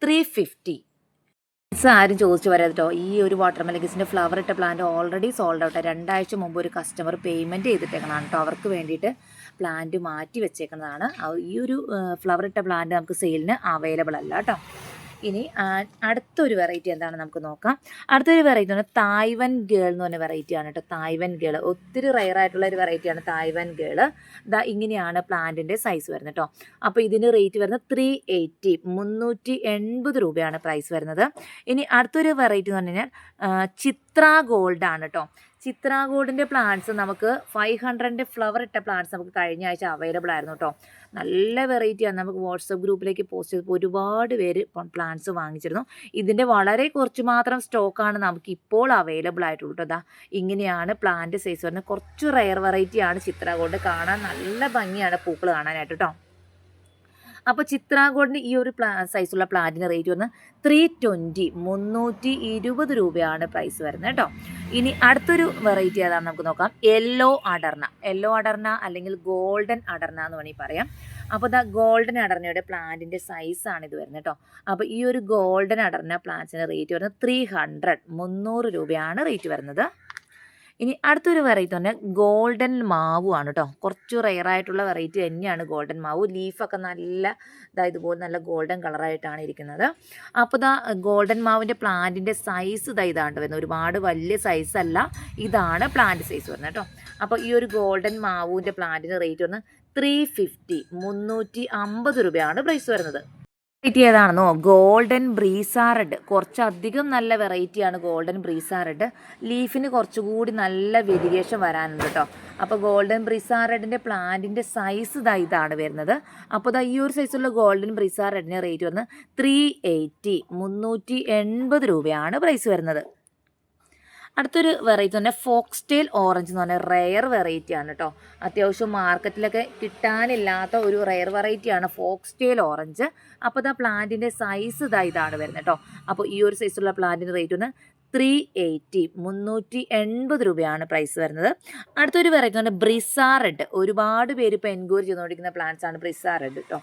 ത്രീ ഫിഫ്റ്റി പ്ലാന്റ്സ് ആരും ചോദിച്ചു വരാതെ കേട്ടോ ഈ ഒരു വാട്ടർ മെലഗസിന്റെ ഫ്ലവർ ഇട്ട പ്ലാന്റ് ഓൾറെഡി സോൾഡ് ഔട്ട് രണ്ടാഴ്ച മുമ്പ് ഒരു കസ്റ്റമർ പേയ്മെന്റ് ചെയ്തിട്ടേക്കണതാണ് കേട്ടോ അവർക്ക് വേണ്ടിയിട്ട് പ്ലാന്റ് മാറ്റി വെച്ചേക്കുന്നതാണ് ഈ ഒരു ഫ്ലവർ ഇട്ട പ്ലാന്റ് നമുക്ക് സെയിലിന് അവൈലബിൾ അല്ല കേട്ടോ ഇനി അടുത്തൊരു വെറൈറ്റി എന്താണ് നമുക്ക് നോക്കാം. അടുത്തൊരു വെറൈറ്റി ആണ് തായ്വൻ ഗേൾ എന്ന് പറഞ്ഞ വെറൈറ്റി ആണ് കേട്ടോ. തായ്വൻ ഗേൾ ഒത്തിരി റയർ ആയിട്ടുള്ള ഒരു വെറൈറ്റിയാണ് തായ്വൻ ഗേൾ ദാ ഇങ്ങനെയാണ് പ്ലാന്റിന്റെ സൈസ് വരുന്നത് കേട്ടോ. അപ്പോൾ ഇതിന് റേറ്റ് വരുന്നത് ത്രീ എയ്റ്റി മുന്നൂറ്റി എൺപത് രൂപയാണ് പ്രൈസ് വരുന്നത്. ഇനി അടുത്തൊരു വെറൈറ്റി എന്ന് പറഞ്ഞു കഴിഞ്ഞാൽ ചിത്ര ഗോൾഡ് ആണ് കേട്ടോ. ചിത്ര ഗോൾഡിന്റെ പ്ലാന്റ്സ് നമുക്ക് ഫൈവ് ഹൺഡ്രഡിന്റെ ഫ്ലവർ ഇട്ട പ്ലാന്റ്സ് നമുക്ക് കഴിഞ്ഞ ആഴ്ച അവൈലബിൾ ആയിരുന്നു കേട്ടോ നല്ല വെറൈറ്റിയാണ് നമുക്ക് വാട്സപ്പ് ഗ്രൂപ്പിലേക്ക് പോസ്റ്റ് ചെയ്തപ്പോൾ ഒരുപാട് പേര് പ്ലാന്റ്സ് വാങ്ങിച്ചിരുന്നു. ഇതിന്റെ വളരെ കുറച്ച് മാത്രം സ്റ്റോക്കാണ് നമുക്ക് ഇപ്പോൾ അവൈലബിൾ ആയിട്ടുള്ളൂ കേട്ടോ ഇങ്ങനെയാണ് പ്ലാന്റ് സൈസ് വരുന്നത്. കുറച്ച് റയർ വെറൈറ്റിയാണ് ചിത്രാകൂട് കാണാൻ നല്ല ഭംഗിയാണ് പൂക്കൾ കാണാനായിട്ട് കേട്ടോ അപ്പോൾ ചിത്രാഗോഡിന് ഈ ഒരു പ്ലാ സൈസുള്ള പ്ലാന്റിന് റേറ്റ് വന്ന് ത്രീ ട്വന്റി മുന്നൂറ്റി ഇരുപത് രൂപയാണ് പ്രൈസ് വരുന്നത് കേട്ടോ. ഇനി അടുത്തൊരു വെറൈറ്റി ഏതാണെന്ന് നമുക്ക് നോക്കാം. യെല്ലോ അടർണ യെല്ലോ അടർണ അല്ലെങ്കിൽ ഗോൾഡൻ അടർണ എന്ന് വേണമെങ്കിൽ പറയാം. അപ്പോൾ ദാ ഗോൾഡൻ അടർണയുടെ പ്ലാന്റിന്റെ സൈസാണ് ഇത് വരുന്നത് കേട്ടോ. അപ്പോൾ ഈ ഒരു ഗോൾഡൻ അടർണ പ്ലാന്റ്സിന്റെ റേറ്റ് വരുന്നത് ത്രീ ഹൺഡ്രഡ് മുന്നൂറ് രൂപയാണ് റേറ്റ് വരുന്നത്. ഇനി അടുത്തൊരു വെറൈറ്റി പറഞ്ഞാൽ ഗോൾഡൻ മാവുമാണ് കേട്ടോ കുറച്ച് റെയർ ആയിട്ടുള്ള വെറൈറ്റി തന്നെയാണ് ഗോൾഡൻ മാവ്. ലീഫൊക്കെ നല്ല ഇതാ ഇതുപോലെ നല്ല ഗോൾഡൻ കളറായിട്ടാണ് ഇരിക്കുന്നത്. അപ്പോൾ ഇതാ ഗോൾഡൻ മാവിന്റെ പ്ലാന്റിന്റെ സൈസ് ഇതാ ഇതാണ്ട് വരുന്നത്. ഒരുപാട് വലിയ സൈസ് അല്ല. ഇതാണ് പ്ലാന്റ് സൈസ് വരുന്നത് കേട്ടോ അപ്പോൾ ഈ ഒരു ഗോൾഡൻ മാവിന്റെ പ്ലാന്റിന്റെ റേറ്റ് വന്ന് ത്രീ ഫിഫ്റ്റി മുന്നൂറ്റി അമ്പത് രൂപയാണ് പ്രൈസ് വരുന്നത്. വെറൈറ്റി ഏതാണെന്നോ? ഗോൾഡൻ ബ്രീസാറഡ് കുറച്ചധികം നല്ല വെറൈറ്റിയാണ് ഗോൾഡൻ ബ്രീസാറഡ് ലീഫിന് കുറച്ചുകൂടി നല്ല വെരിയേഷൻ വരാനുണ്ട് കേട്ടോ അപ്പോൾ ഗോൾഡൻ ബ്രീസാറഡിന്റെ പ്ലാന്റിന്റെ സൈസ് ഇതാ ഇതാണ് വരുന്നത്. അപ്പോൾ ഈ ഒരു സൈസുള്ള ഗോൾഡൻ ബ്രീസാറഡിന്റെ റേറ്റ് വന്ന് ത്രീ എയ്റ്റി മുന്നൂറ്റി എൺപത് രൂപയാണ് പ്രൈസ് വരുന്നത്. അടുത്തൊരു വെറൈറ്റി തന്നെ ഫോക്സ് ടെയിൽ ഓറഞ്ച് എന്ന് പറഞ്ഞാൽ റെയർ വെറൈറ്റി ആണ് കേട്ടോ അത്യാവശ്യം മാർക്കറ്റിലൊക്കെ കിട്ടാനില്ലാത്ത ഒരു റെയർ വെറൈറ്റിയാണ് ഫോക്സ് ടെയിൽ ഓറഞ്ച് അപ്പോൾ ഇതാ പ്ലാന്റിന്റെ സൈസ് ഇതാ ഇതാണ് വരുന്നത് കേട്ടോ അപ്പോൾ ഈ ഒരു സൈസുള്ള പ്ലാന്റിന്റെ റേറ്റ് ഒന്ന് ത്രീ എയ്റ്റി മുന്നൂറ്റി എൺപത് രൂപയാണ് പ്രൈസ് വരുന്നത്. അടുത്തൊരു വെറൈറ്റി തന്നെ ബ്രിസാ റെഡ് ഒരുപാട് പേര് ഇപ്പോൾ എൻക്വയറി ചെയ്തുകൊണ്ടിരിക്കുന്ന പ്ലാന്റ്സ് ആണ് ബ്രിസാ റെഡ് കേട്ടോ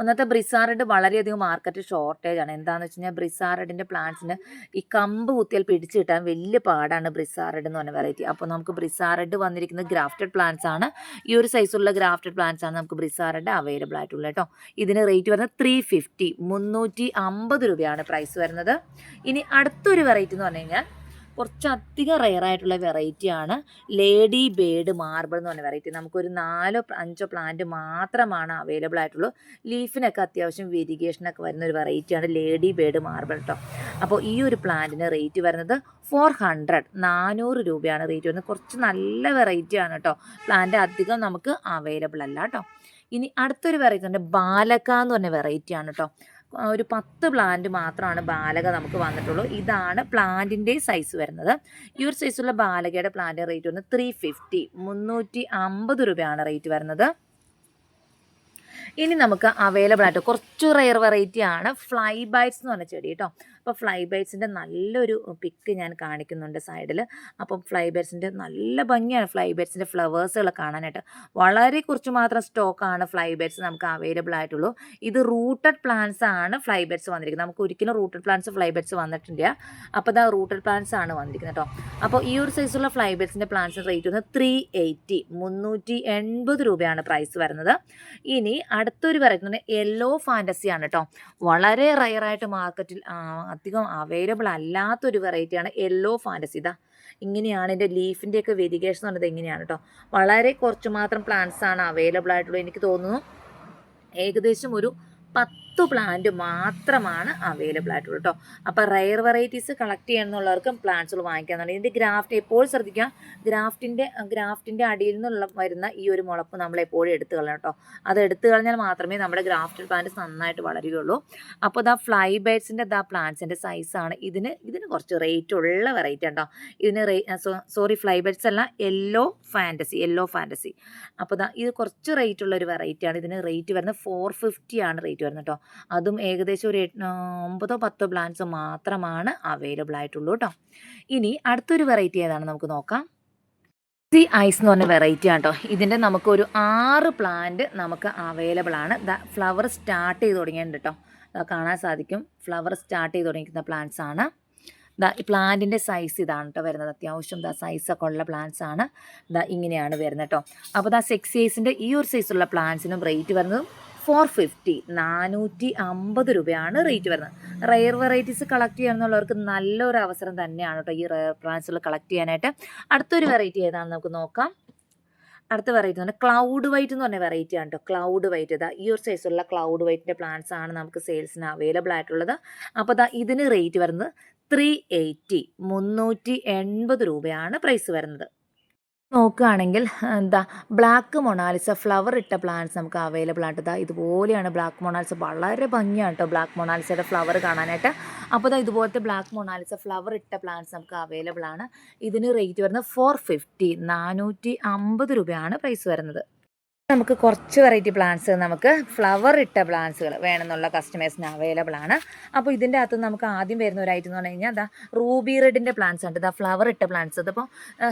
ഒന്നത്തെ ബ്രിസാറിഡ് വളരെയധികം മാർക്കറ്റ് ഷോർട്ടേജ് ആണ് എന്താണെന്ന് വെച്ച് കഴിഞ്ഞാൽ ബ്രിസാറഡിന്റെ പ്ലാന്റ്സിന് ഈ കമ്പ് കുത്തിയാൽ പിടിച്ചു കിട്ടാൻ വലിയ പാടാണ് ബ്രിസാറഡ് എന്ന് പറഞ്ഞ വെറൈറ്റി അപ്പോൾ നമുക്ക് ബ്രിസാറഡ് വന്നിരിക്കുന്ന ഗ്രാഫ്റ്റഡ് പ്ലാന്റ്സ് ആണ്. ഈ ഒരു സൈസുള്ള ഗ്രാഫ്റ്റഡ് പ്ലാന്റ്സ് ആണ് നമുക്ക് ബ്രിസാറഡ് അവൈലബിൾ ആയിട്ടുള്ളത് കേട്ടോ. ഇതിന് റേറ്റ് വരുന്നത് ത്രീ ഫിഫ്റ്റി മുന്നൂറ്റി അമ്പത് രൂപയാണ് പ്രൈസ് വരുന്നത്. ഇനി അടുത്തൊരു വെറൈറ്റി എന്ന് പറഞ്ഞു കഴിഞ്ഞാൽ കുറച്ചധികം റെയർ ആയിട്ടുള്ള വെറൈറ്റിയാണ് ലേഡി ബേഡ് മാർബിൾ എന്ന് പറഞ്ഞ വെറൈറ്റി നമുക്കൊരു നാലോ അഞ്ചോ പ്ലാന്റ് മാത്രമാണ് അവൈലബിൾ ആയിട്ടുള്ളൂ. ലീഫിനൊക്കെ അത്യാവശ്യം വെരിഗേഷനൊക്കെ വരുന്ന ഒരു വെറൈറ്റിയാണ് ലേഡി ബേഡ് മാർബിൾ കേട്ടോ അപ്പോൾ ഈ ഒരു പ്ലാന്റിന് റേറ്റ് വരുന്നത് ഫോർ ഹൺഡ്രഡ് നാനൂറ് രൂപയാണ് റേറ്റ് വരുന്നത്. കുറച്ച് നല്ല വെറൈറ്റിയാണ് കേട്ടോ പ്ലാന്റ് അധികം നമുക്ക് അവൈലബിൾ അല്ല കേട്ടോ ഇനി അടുത്തൊരു വെറൈറ്റി ഉണ്ട് ബാലക്ക എന്ന് പറഞ്ഞ വെറൈറ്റി ആണ് കേട്ടോ ഒരു പത്ത് പ്ലാന്റ് മാത്രമാണ് ബാലക നമുക്ക് വന്നിട്ടുള്ളൂ. ഇതാണ് പ്ലാന്റിന്റെ സൈസ് വരുന്നത്. ഈ ഒരു സൈസുള്ള ബാലകയുടെ പ്ലാന്റ് റേറ്റ് വന്ന് ത്രീ ഫിഫ്റ്റി മുന്നൂറ്റി അമ്പത് രൂപയാണ് റേറ്റ് വരുന്നത്. ഇനി നമുക്ക് അവൈലബിൾ ആയിട്ട് കുറച്ച് റയർ വെറൈറ്റി ആണ് ഫ്ലൈ ബൈറ്റ്സ് എന്ന് പറഞ്ഞ ചെടി കേട്ടോ. അപ്പോൾ ഫ്ലൈ ബൈറ്റ്സിന്റെ നല്ലൊരു പിക്ക് ഞാൻ കാണിക്കുന്നുണ്ട് സൈഡിൽ. അപ്പം ഫ്ലൈ ബൈറ്റ്സിന്റെ നല്ല ഭംഗിയാണ് ഫ്ലൈ ബൈറ്റ്സിന്റെ ഫ്ലവേഴ്സുകൾ കാണാനായിട്ട്. വളരെ കുറച്ച് മാത്രം സ്റ്റോക്കാണ് ഫ്ലൈ ബൈറ്റ്സ് നമുക്ക് അവൈലബിൾ ആയിട്ടുള്ളൂ. ഇത് റൂട്ടഡ് പ്ലാന്റ്സ് ആണ് ഫ്ലൈ ബൈറ്റ്സ് വന്നിരിക്കുന്നത്. നമുക്ക് ഒരിക്കലും റൂട്ടഡ് പ്ലാന്റ്സ് ഫ്ലൈ ബൈറ്റ്സ് വന്നിട്ടില്ല. അപ്പോൾ ഇതാ റൂട്ടഡ് പ്ലാന്റ്സ് ആണ് വന്നിരിക്കുന്നത് കേട്ടോ അപ്പോൾ ഈ ഒരു സൈസുള്ള ഫ്ലൈ ബൈറ്റ്സിന്റെ പ്ലാന്റ്സിന്റെ റേറ്റ് വന്ന് ത്രീ എയ്റ്റി മുന്നൂറ്റി എൺപത് രൂപയാണ് പ്രൈസ് വരുന്നത്. ഇനി അടുത്തൊരു പറയുന്നത് യെല്ലോ ഫാന്റസിയാണ് കേട്ടോ വളരെ റയറായിട്ട് മാർക്കറ്റിൽ അധികം അവൈലബിൾ അല്ലാത്തൊരു വെറൈറ്റിയാണ് യെല്ലോ ഫാന്റസി ഇതാ ഇങ്ങനെയാണ് എന്റെ ലീഫിന്റെയൊക്കെ വെരിഗേഷൻ എന്ന് പറയുന്നത് ഇങ്ങനെയാണ് കേട്ടോ വളരെ കുറച്ച് മാത്രം പ്ലാന്റ്സ് ആണ് അവൈലബിൾ ആയിട്ടുള്ളൂ എനിക്ക് തോന്നുന്നു. ഏകദേശം ഒരു പത്ത് പ്ലാന്റ് മാത്രമാണ് അവൈലബിൾ ആയിട്ടുള്ളൂ കേട്ടോ അപ്പോൾ റയർ വെറൈറ്റീസ് കളക്ട് ചെയ്യണമെന്നുള്ളവർക്കും പ്ലാന്റ്സുകൾ വാങ്ങിക്കാന്നുണ്ട് ഇതിന്റെ ഗ്രാഫ്റ്റ് എപ്പോഴും ശ്രദ്ധിക്കുക ഗ്രാഫ്റ്റിന്റെ ഗ്രാഫ്റ്റിന്റെ അടിയിൽ നിന്നുള്ള വരുന്ന ഈ ഒരു മുളപ്പ് നമ്മൾ എപ്പോഴും എടുത്തു കളയണം കേട്ടോ അത് എടുത്തു കളഞ്ഞാൽ മാത്രമേ നമ്മുടെ ഗ്രാഫ്റ്റ് പ്ലാന്റ് നന്നായിട്ട് വളരുകയുള്ളൂ. അപ്പോൾ ഇതാ ഫ്ലൈ ബേഡ്സിന്റെ ഇതാ പ്ലാന്റ്സിന്റെ സൈസാണ് ഇതിന് ഇതിന് കുറച്ച് റേറ്റ് ഉള്ള വെറൈറ്റി ഉണ്ടോ ഇതിന് സോറി ഫ്ലൈ ബേഡ്സ് അല്ല യെല്ലോ ഫാന്റസി യെല്ലോ ഫാന്റസി അപ്പോൾ ഇതാ ഇത് കുറച്ച് റേറ്റ് ഉള്ള ഒരു വെറൈറ്റിയാണ് ഇതിന് റേറ്റ് വരുന്നത് ഫോർ ഫിഫ്റ്റി ആണ് റേറ്റ് വരുന്നത് കേട്ടോ അതും ഏകദേശം ഒരു ഒമ്പതോ പത്തോ പ്ലാന്റ്സ് മാത്രമാണ് അവൈലബിൾ ആയിട്ടുള്ളൂ കേട്ടോ ഇനി അടുത്തൊരു വെറൈറ്റി ഏതാണ് നമുക്ക് നോക്കാം? സി ഐസ് എന്ന് പറഞ്ഞ വെറൈറ്റി ആണ് കേട്ടോ ഇതിന്റെ നമുക്കൊരു ആറ് പ്ലാന്റ് നമുക്ക് അവൈലബിൾ ആണ്. ദ ഫ്ലവർ സ്റ്റാർട്ട് ചെയ്ത് തുടങ്ങിയിട്ടുണ്ട് കേട്ടോ കാണാൻ സാധിക്കും. ഫ്ലവർ സ്റ്റാർട്ട് ചെയ്ത് തുടങ്ങിയിരിക്കുന്ന പ്ലാന്റ്സ് ആണ്. ദാ ഈ പ്ലാന്റിന്റെ സൈസ് ഇതാണ് കേട്ടോ വരുന്നത്. അത്യാവശ്യം ദാ സൈസൊക്കെ ഉള്ള പ്ലാന്റ്സ് ആണ്. ദാ ഇങ്ങനെയാണ് വരുന്നത് കേട്ടോ അപ്പോൾ ദാ സെക്സ് സൈസിന്റെ ഈ ഒരു സൈസുള്ള പ്ലാന്റ്സിനും റേറ്റ് വരുന്നത് ഫോർ ഫിഫ്റ്റി നാനൂറ്റി അമ്പത് രൂപയാണ് റേറ്റ് വരുന്നത്. റെയർ വെറൈറ്റീസ് കളക്ട് ചെയ്യണമെന്നുള്ളവർക്ക് നല്ലൊരു അവസരം തന്നെയാണ് കേട്ടോ ഈ റെയർ പ്ലാന്റ്സുകൾ കളക്ട് ചെയ്യാനായിട്ട്. അടുത്തൊരു വെറൈറ്റി ഏതാണെന്ന് നമുക്ക് നോക്കാം. അടുത്ത വെറൈറ്റി എന്ന് പറഞ്ഞാൽ ക്ലൗഡ് വൈറ്റ് എന്ന് പറഞ്ഞ വെറൈറ്റി ആണ് കേട്ടോ ക്ലൗഡ് വൈറ്റ് ഇതാ ഈ ഒരു സൈസുള്ള ക്ലൗഡ് വൈറ്റിന്റെ പ്ലാന്റ്സ് ആണ് നമുക്ക് സെയിൽസിന് അവൈലബിൾ ആയിട്ടുള്ളത്. അപ്പോൾ ഇതാ ഇതിന് റേറ്റ് വരുന്നത് ത്രീ എയ്റ്റി മുന്നൂറ്റി എൺപത് രൂപയാണ് പ്രൈസ് വരുന്നത്. നോക്കുകയാണെങ്കിൽ എന്താ ബ്ലാക്ക് മൊണാലിസ ഫ്ലവർ ഇട്ട പ്ലാന്റ്സ് നമുക്ക് അവൈലബിൾ ആയിട്ട് ഇതാ ഇതുപോലെയാണ് ബ്ലാക്ക് മൊണാലിസ വളരെ ഭംഗിയാണ് കേട്ടോ ബ്ലാക്ക് മൊണാലിസയുടെ ഫ്ലവർ കാണാനായിട്ട്. അപ്പോൾ ഇതാ ഇതുപോലത്തെ ബ്ലാക്ക് മൊണാലിസ ഫ്ലവർ ഇട്ട പ്ലാന്റ്സ് നമുക്ക് അവൈലബിൾ ആണ്. ഇതിന് റേറ്റ് വരുന്നത് ഫോർ ഫിഫ്റ്റി നാനൂറ്റി അമ്പത് രൂപയാണ് പ്രൈസ് വരുന്നത്. നമുക്ക് കുറച്ച് വെറൈറ്റി പ്ലാന്റ്സ് നമുക്ക് ഫ്ലവർ ഇട്ട പ്ലാന്റ്സുകൾ വേണമെന്നുള്ള കസ്റ്റമേഴ്സിന് അവൈലബിൾ ആണ്. അപ്പോൾ ഇതിന്റെ അകത്ത് നമുക്ക് ആദ്യം വരുന്ന ഒരു ഐറ്റം എന്ന് പറഞ്ഞു കഴിഞ്ഞാൽ അതാ റൂബി റെഡിന്റെ പ്ലാന്റ്സ് ഉണ്ട്. ഇതാ ഫ്ലവർ ഇട്ട പ്ലാന്റ്സ് അതിപ്പോൾ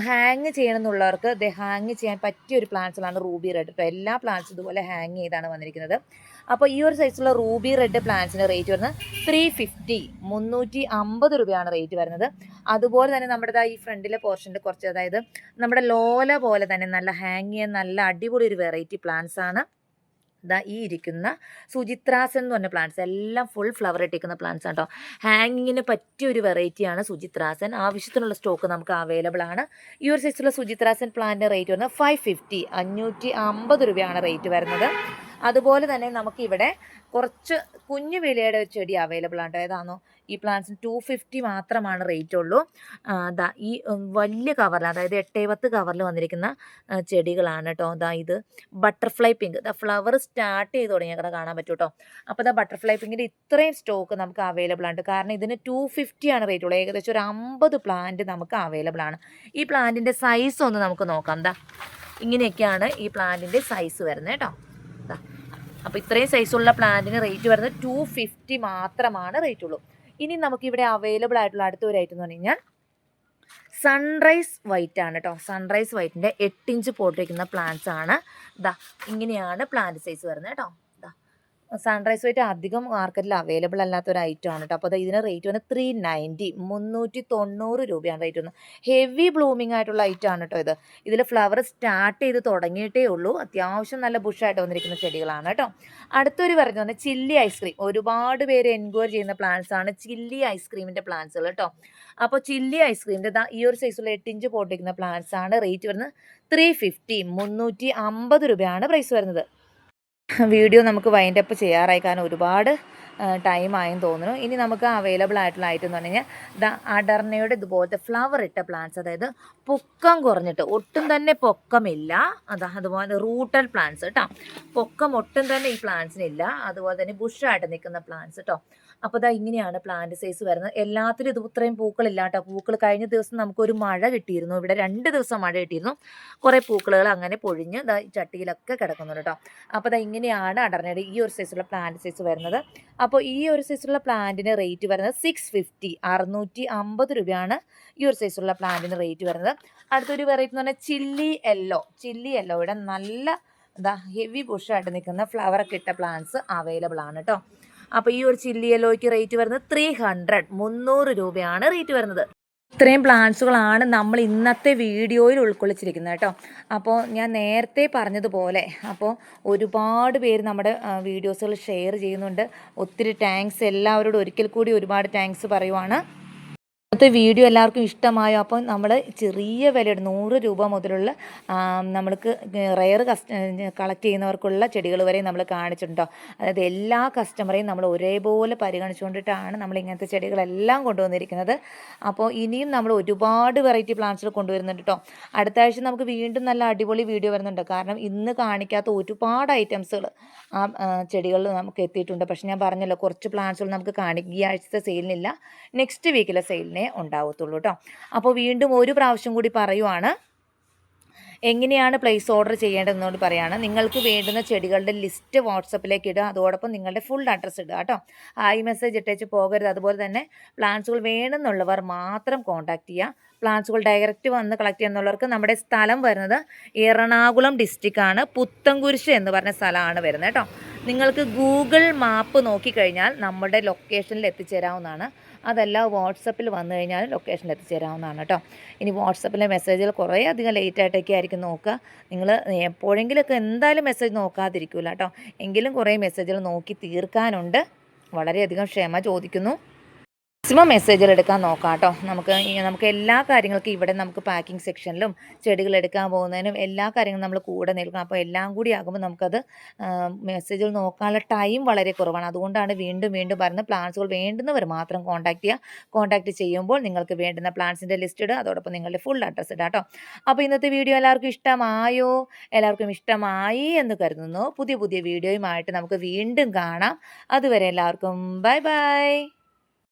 ഹാങ് ചെയ്യണമെന്നുള്ളവർക്ക് ഇത് ഹാങ് ചെയ്യാൻ പറ്റിയ ഒരു പ്ലാന്റ്സുകളാണ് റൂബി റെഡ് ഇപ്പോൾ എല്ലാ പ്ലാന്റ്സും ഇതുപോലെ ഹാങ് ചെയ്താണ് വന്നിരിക്കുന്നത്. അപ്പോൾ ഈ ഒരു സൈസുള്ള റൂബി റെഡ് പ്ലാന്റ്സിന്റെ റേറ്റ് വരുന്നത് ത്രീ ഫിഫ്റ്റി മുന്നൂറ്റി അമ്പത് രൂപയാണ് റേറ്റ് വരുന്നത്. അതുപോലെ തന്നെ നമ്മുടെ ഈ ഫ്രണ്ടിലെ പോർഷന്റെ കുറച്ച് അതായത് നമ്മുടെ ലോല പോലെ തന്നെ നല്ല ഹാങ് ചെയ്യാൻ നല്ല അടിപൊളി ഒരു വെറൈറ്റി പ്ലാന്റ്സ് ആണ് ഇതാ ഈ ഇരിക്കുന്ന സുചിത്രാസൻ എന്ന് പറഞ്ഞ പ്ലാന്റ്സ് എല്ലാം ഫുൾ ഫ്ലവർ ഇട്ടിരിക്കുന്ന പ്ലാന്റ്സ് ആണ് കേട്ടോ ഹാങ്ങിങ്ങിന് പറ്റിയ ഒരു വെറൈറ്റിയാണ് സുചിത്രാസൻ. ആവശ്യത്തിനുള്ള സ്റ്റോക്ക് നമുക്ക് അവൈലബിൾ ആണ്. ഈ ഒരു സൈസിലുള്ള സുചിത്രാസൻ പ്ലാന്റിന്റെ റേറ്റ് വരുന്നത് ഫൈവ് ഫിഫ്റ്റി അഞ്ഞൂറ്റി അമ്പത് രൂപയാണ് റേറ്റ് വരുന്നത്. അതുപോലെ തന്നെ നമുക്കിവിടെ കുറച്ച് കുഞ്ഞു വിലയുടെ ഒരു ചെടി അവൈലബിൾ ആണ് ഏതാണോ ഈ പ്ലാന്റ്സിന് ടു ഫിഫ്റ്റി മാത്രമാണ് റേറ്റ് ഉള്ളൂ. ദാ ഈ വലിയ കവറിൽ അതായത് എട്ടേപത്ത് കവറിൽ വന്നിരിക്കുന്ന ചെടികളാണ് കേട്ടോ ദാ ഇത് butterfly pink the flower start ചെയ്ത് തുടങ്ങിയ കാണാൻ പറ്റും കേട്ടോ അപ്പോൾ ദാ ബട്ടർഫ്ലൈ പിങ്കിന്റെ ഇത്രയും സ്റ്റോക്ക് നമുക്ക് അവൈലബിൾ ആണ് കാരണം ഇതിന് ടു ഫിഫ്റ്റിയാണ് റേറ്റ് ഉള്ളത് ഏകദേശം ഒരു അമ്പത് പ്ലാന്റ് നമുക്ക് അവൈലബിൾ ആണ്. ഈ പ്ലാന്റിന്റെ സൈസ് ഒന്ന് നമുക്ക് നോക്കാം. ദാ ഇങ്ങനെയൊക്കെയാണ് ഈ പ്ലാന്റിന്റെ സൈസ് വരുന്നത് കേട്ടോ അപ്പോൾ ഇത്രയും സൈസുള്ള പ്ലാന്റിന് റേറ്റ് വരുന്നത് ടു ഫിഫ്റ്റി മാത്രമാണ് റേറ്റ് ഉള്ളൂ. ഇനി നമുക്കിവിടെ അവൈലബിൾ ആയിട്ടുള്ള അടുത്ത ഒരു ഐറ്റം എന്ന് പറഞ്ഞു കഴിഞ്ഞാൽ സൺറൈസ് വൈറ്റ് ആണ് കേട്ടോ സൺറൈസ് വൈറ്റിന്റെ എട്ട് ഇഞ്ച് പോട്ട് വയ്ക്കുന്ന പ്ലാന്റ്സ് ആണ്. ദാ ഇങ്ങനെയാണ് പ്ലാന്റ് സൈസ് വരുന്നത് കേട്ടോ സൺറൈസ് വൈറ്റ് അധികം മാർക്കറ്റിൽ അവൈലബിൾ അല്ലാത്ത ഒരു ഐറ്റം ആണ് കേട്ടോ അപ്പോൾ ഇതിന് റേറ്റ് വന്ന് ത്രീ നയന്റി മുന്നൂറ്റി തൊണ്ണൂറ് രൂപയാണ് റേറ്റ് വന്നത് ഹെവി ബ്ലൂമിംഗ് ആയിട്ടുള്ള ഐറ്റം ആണ് കേട്ടോ ഇത്. ഇതിൽ ഫ്ലവർ സ്റ്റാർട്ട് ചെയ്ത് തുടങ്ങിയിട്ടേ ഉള്ളൂ. അത്യാവശ്യം നല്ല ബുഷായിട്ട് വന്നിരിക്കുന്ന ചെടികളാണ് കേട്ടോ അടുത്തൊരു പറഞ്ഞു വന്നാൽ ചില്ലി ഐസ്ക്രീം ഒരുപാട് പേര് എൻക്വയർ ചെയ്യുന്ന പ്ലാന്റ്സ് ആണ് ചില്ലി ഐസ്ക്രീമിന്റെ പ്ലാന്റ്സുകൾ കേട്ടോ അപ്പോൾ ചില്ലി ഐസ്ക്രീമിന്റെ ഈ ഒരു സൈസുള്ള എട്ട് ഇഞ്ച് പോട്ടിരിക്കുന്ന പ്ലാന്റ്സ് ആണ് റേറ്റ് വരുന്നത് ത്രീ ഫിഫ്റ്റി മുന്നൂറ്റി അമ്പത് രൂപയാണ് പ്രൈസ് വരുന്നത്. വീഡിയോ നമുക്ക് വൈൻഡ് അപ്പ് ചെയ്യാറായി. കാരണം ഒരുപാട് ടൈം ആയെന്ന് തോന്നുന്നു. ഇനി നമുക്ക് അവൈലബിൾ ആയിട്ടുള്ള ഐറ്റം എന്ന് പറഞ്ഞു കഴിഞ്ഞാൽ ദ അഡർണയുടെ ഇതുപോലത്തെ ഫ്ലവർ ഇട്ട പ്ലാന്റ്സ് അതായത് പൊക്കം കുറഞ്ഞിട്ട് ഒട്ടും തന്നെ പൊക്കമില്ല. അതാ അതുപോലെ റൂട്ടൽ പ്ലാന്റ്സ് കേട്ടോ പൊക്കം ഒട്ടും തന്നെ ഈ പ്ലാന്റ്സിനില്ല അതുപോലെ തന്നെ ബുഷായിട്ട് നിൽക്കുന്ന പ്ലാന്റ്സ് കേട്ടോ അപ്പോൾ ഇതാ ഇങ്ങനെയാണ് പ്ലാന്റ് സൈസ് വരുന്നത്. എല്ലാത്തിലും ഇത് ഇത്രയും പൂക്കളില്ല കേട്ടോ പൂക്കൾ കഴിഞ്ഞ ദിവസം നമുക്കൊരു മഴ കിട്ടിയിരുന്നു. ഇവിടെ രണ്ട് ദിവസം മഴ കിട്ടിയിരുന്നു. കുറേ പൂക്കളുകൾ അങ്ങനെ പൊഴിഞ്ഞ് ഇതാ ചട്ടിയിലൊക്കെ കിടക്കുന്നുണ്ട് കേട്ടോ അപ്പോൾ ഇതാ ഇങ്ങനെയാണ് അടർനയുടെ ഈ ഒരു സൈസുള്ള പ്ലാന്റ് സൈസ് വരുന്നത്. അപ്പോൾ ഈ ഒരു സൈസുള്ള പ്ലാന്റിന് റേറ്റ് വരുന്നത് സിക്സ് ഫിഫ്റ്റി അറുന്നൂറ്റി അമ്പത് രൂപയാണ് ഈ ഒരു സൈസുള്ള പ്ലാന്റിന് റേറ്റ് വരുന്നത്. അടുത്തൊരു വെറൈറ്റി എന്ന് പറഞ്ഞാൽ ചില്ലി യെല്ലോ ചില്ലി യെല്ലോയുടെ നല്ല എന്താ ഹെവി ബുഷായിട്ട് നിൽക്കുന്ന ഫ്ലവറൊക്കെ ഇട്ട പ്ലാന്റ്സ് അവൈലബിൾ ആണ് കേട്ടോ അപ്പോൾ ഈ ഒരു ചില്ലി യെല്ലോയ്ക്ക് റേറ്റ് വരുന്നത് ത്രീ ഹൺഡ്രഡ് മുന്നൂറ് രൂപയാണ് റേറ്റ് വരുന്നത്. ഇത്രയും പ്ലാന്റ്സുകളാണ് നമ്മൾ ഇന്നത്തെ വീഡിയോയിൽ ഉൾക്കൊള്ളിച്ചിരിക്കുന്നത് കേട്ടോ. അപ്പോൾ ഞാൻ നേരത്തെ പറഞ്ഞതുപോലെ അപ്പോൾ ഒരുപാട് പേര് നമ്മുടെ വീഡിയോസുകൾ ഷെയർ ചെയ്യുന്നുണ്ട്. ഒത്തിരി താങ്ക്സ് എല്ലാവരോടും ഒരിക്കൽ കൂടി ഒരുപാട് താങ്ക്സ് പറയുവാണ്. ഇന്നത്തെ വീഡിയോ എല്ലാവർക്കും ഇഷ്ടമായോ? അപ്പം നമ്മൾ ചെറിയ വിലയുടെ നൂറ് രൂപ മുതലുള്ള നമ്മൾക്ക് റയർ കസ്റ്റ കളക്ട് ചെയ്യുന്നവർക്കുള്ള ചെടികൾ വരെ നമ്മൾ കാണിച്ചിട്ടുണ്ടോ? അതായത് എല്ലാ കസ്റ്റമറെയും നമ്മൾ ഒരേപോലെ പരിഗണിച്ചുകൊണ്ടിട്ടാണ് നമ്മൾ ഇങ്ങനത്തെ ചെടികളെല്ലാം കൊണ്ടുവന്നിരിക്കുന്നത്. അപ്പോൾ ഇനിയും നമ്മൾ ഒരുപാട് വെറൈറ്റി പ്ലാന്റ്സുകൾ കൊണ്ടുവരുന്നുണ്ട് കേട്ടോ. അടുത്ത ആഴ്ച നമുക്ക് വീണ്ടും നല്ല അടിപൊളി വീഡിയോ വരുന്നുണ്ട്. കാരണം ഇന്ന് കാണിക്കാത്ത ഒരുപാട് ഐറ്റംസുകൾ. ആ ചെടികളിൽ നമുക്ക് എത്തിയിട്ടുണ്ട്. പക്ഷെ ഞാൻ പറഞ്ഞല്ലോ കുറച്ച് പ്ലാന്റ്സുകൾ നമുക്ക് കാണിക്കും ഈ ആഴ്ചത്തെ സെയിലിനില്ല നെക്സ്റ്റ് വീക്കിലെ സെയിലിനെ ഉണ്ടാവത്തുള്ളൂ കേട്ടോ അപ്പോൾ വീണ്ടും ഒരു പ്രാവശ്യം കൂടി പറയുവാണ്. എങ്ങനെയാണ് പ്ലേസ് ഓർഡർ ചെയ്യേണ്ടതെന്നോട് പറയാണ്. നിങ്ങൾക്ക് വേണ്ടുന്ന ചെടികളുടെ ലിസ്റ്റ് വാട്സപ്പിലേക്ക് ഇടുക. അതോടൊപ്പം നിങ്ങളുടെ ഫുൾ അഡ്രസ്സ് ഇടുക കേട്ടോ ഹായ് മെസ്സേജ് ഇട്ടേച്ച് പോകരുത്. അതുപോലെ തന്നെ പ്ലാന്റ്സുകൾ വേണമെന്നുള്ളവർ മാത്രം കോൺടാക്റ്റ് ചെയ്യുക. പ്ലാന്റ്സുകൾ ഡയറക്റ്റ് വന്ന് കളക്ട് ചെയ്യുന്നവർക്ക് നമ്മുടെ സ്ഥലം വരുന്നത് എറണാകുളം ഡിസ്ട്രിക്റ്റാണ് പുത്തൻകുരിശ് എന്ന് പറഞ്ഞ സ്ഥലമാണ് വരുന്നത് കേട്ടോ. നിങ്ങൾക്ക് ഗൂഗിൾ മാപ്പ് നോക്കിക്കഴിഞ്ഞാൽ നമ്മുടെ ലൊക്കേഷനിൽ എത്തിച്ചേരാവുന്നതാണ്. അതല്ല വാട്സപ്പിൽ വന്നു കഴിഞ്ഞാൽ ലൊക്കേഷനിൽ എത്തിച്ചേരാവുന്നതാണ് കേട്ടോ. ഇനി വാട്സപ്പിലെ മെസ്സേജുകൾ കുറേ അധികം ലേറ്റ് ആയിട്ടൊക്കെ ആയിരിക്കും നോക്കുക. നിങ്ങൾ എപ്പോഴെങ്കിലുമൊക്കെ എന്തായാലും മെസ്സേജ് നോക്കാതിരിക്കില്ല കേട്ടോ. എങ്കിലും കുറേ മെസ്സേജുകൾ നോക്കി തീർക്കാനുണ്ട്. വളരെയധികം ക്ഷമ ചോദിക്കുന്നു. മാക്സിമം മെസ്സേജിൽ എടുക്കാൻ നോക്കാം കേട്ടോ. നമുക്ക് നമുക്ക് എല്ലാ കാര്യങ്ങൾക്കും ഇവിടെ നമുക്ക് പാക്കിംഗ് സെക്ഷനിലും ചെടികൾ എടുക്കാൻ പോകുന്നതിനും എല്ലാ കാര്യങ്ങളും നമ്മൾ കൂടെ നിൽക്കണം. അപ്പോൾ എല്ലാം കൂടി ആകുമ്പോൾ നമുക്കത് മെസ്സേജിൽ നോക്കാനുള്ള ടൈം വളരെ കുറവാണ്. അതുകൊണ്ടാണ് വീണ്ടും വീണ്ടും പറയുന്നത് പ്ലാൻസുകൾ വേണ്ടുന്നവർ മാത്രം കോൺടാക്ട് ചെയ്യുക. കോൺടാക്ട് ചെയ്യുമ്പോൾ നിങ്ങൾക്ക് വേണ്ടുന്ന പ്ലാൻസിന്റെ ലിസ്റ്റ് ഇടുക. അതോടൊപ്പം നിങ്ങളുടെ ഫുൾ അഡ്രസ്സ് ഇടുക കേട്ടോ. അപ്പോൾ ഇന്നത്തെ വീഡിയോ എല്ലാവർക്കും ഇഷ്ടമായോ? എല്ലാവർക്കും ഇഷ്ടമായി എന്ന് കരുതുന്നു. പുതിയ പുതിയ വീഡിയോയുമായിട്ട് നമുക്ക് വീണ്ടും കാണാം. അതുവരെ എല്ലാവർക്കും ബൈ ബൈ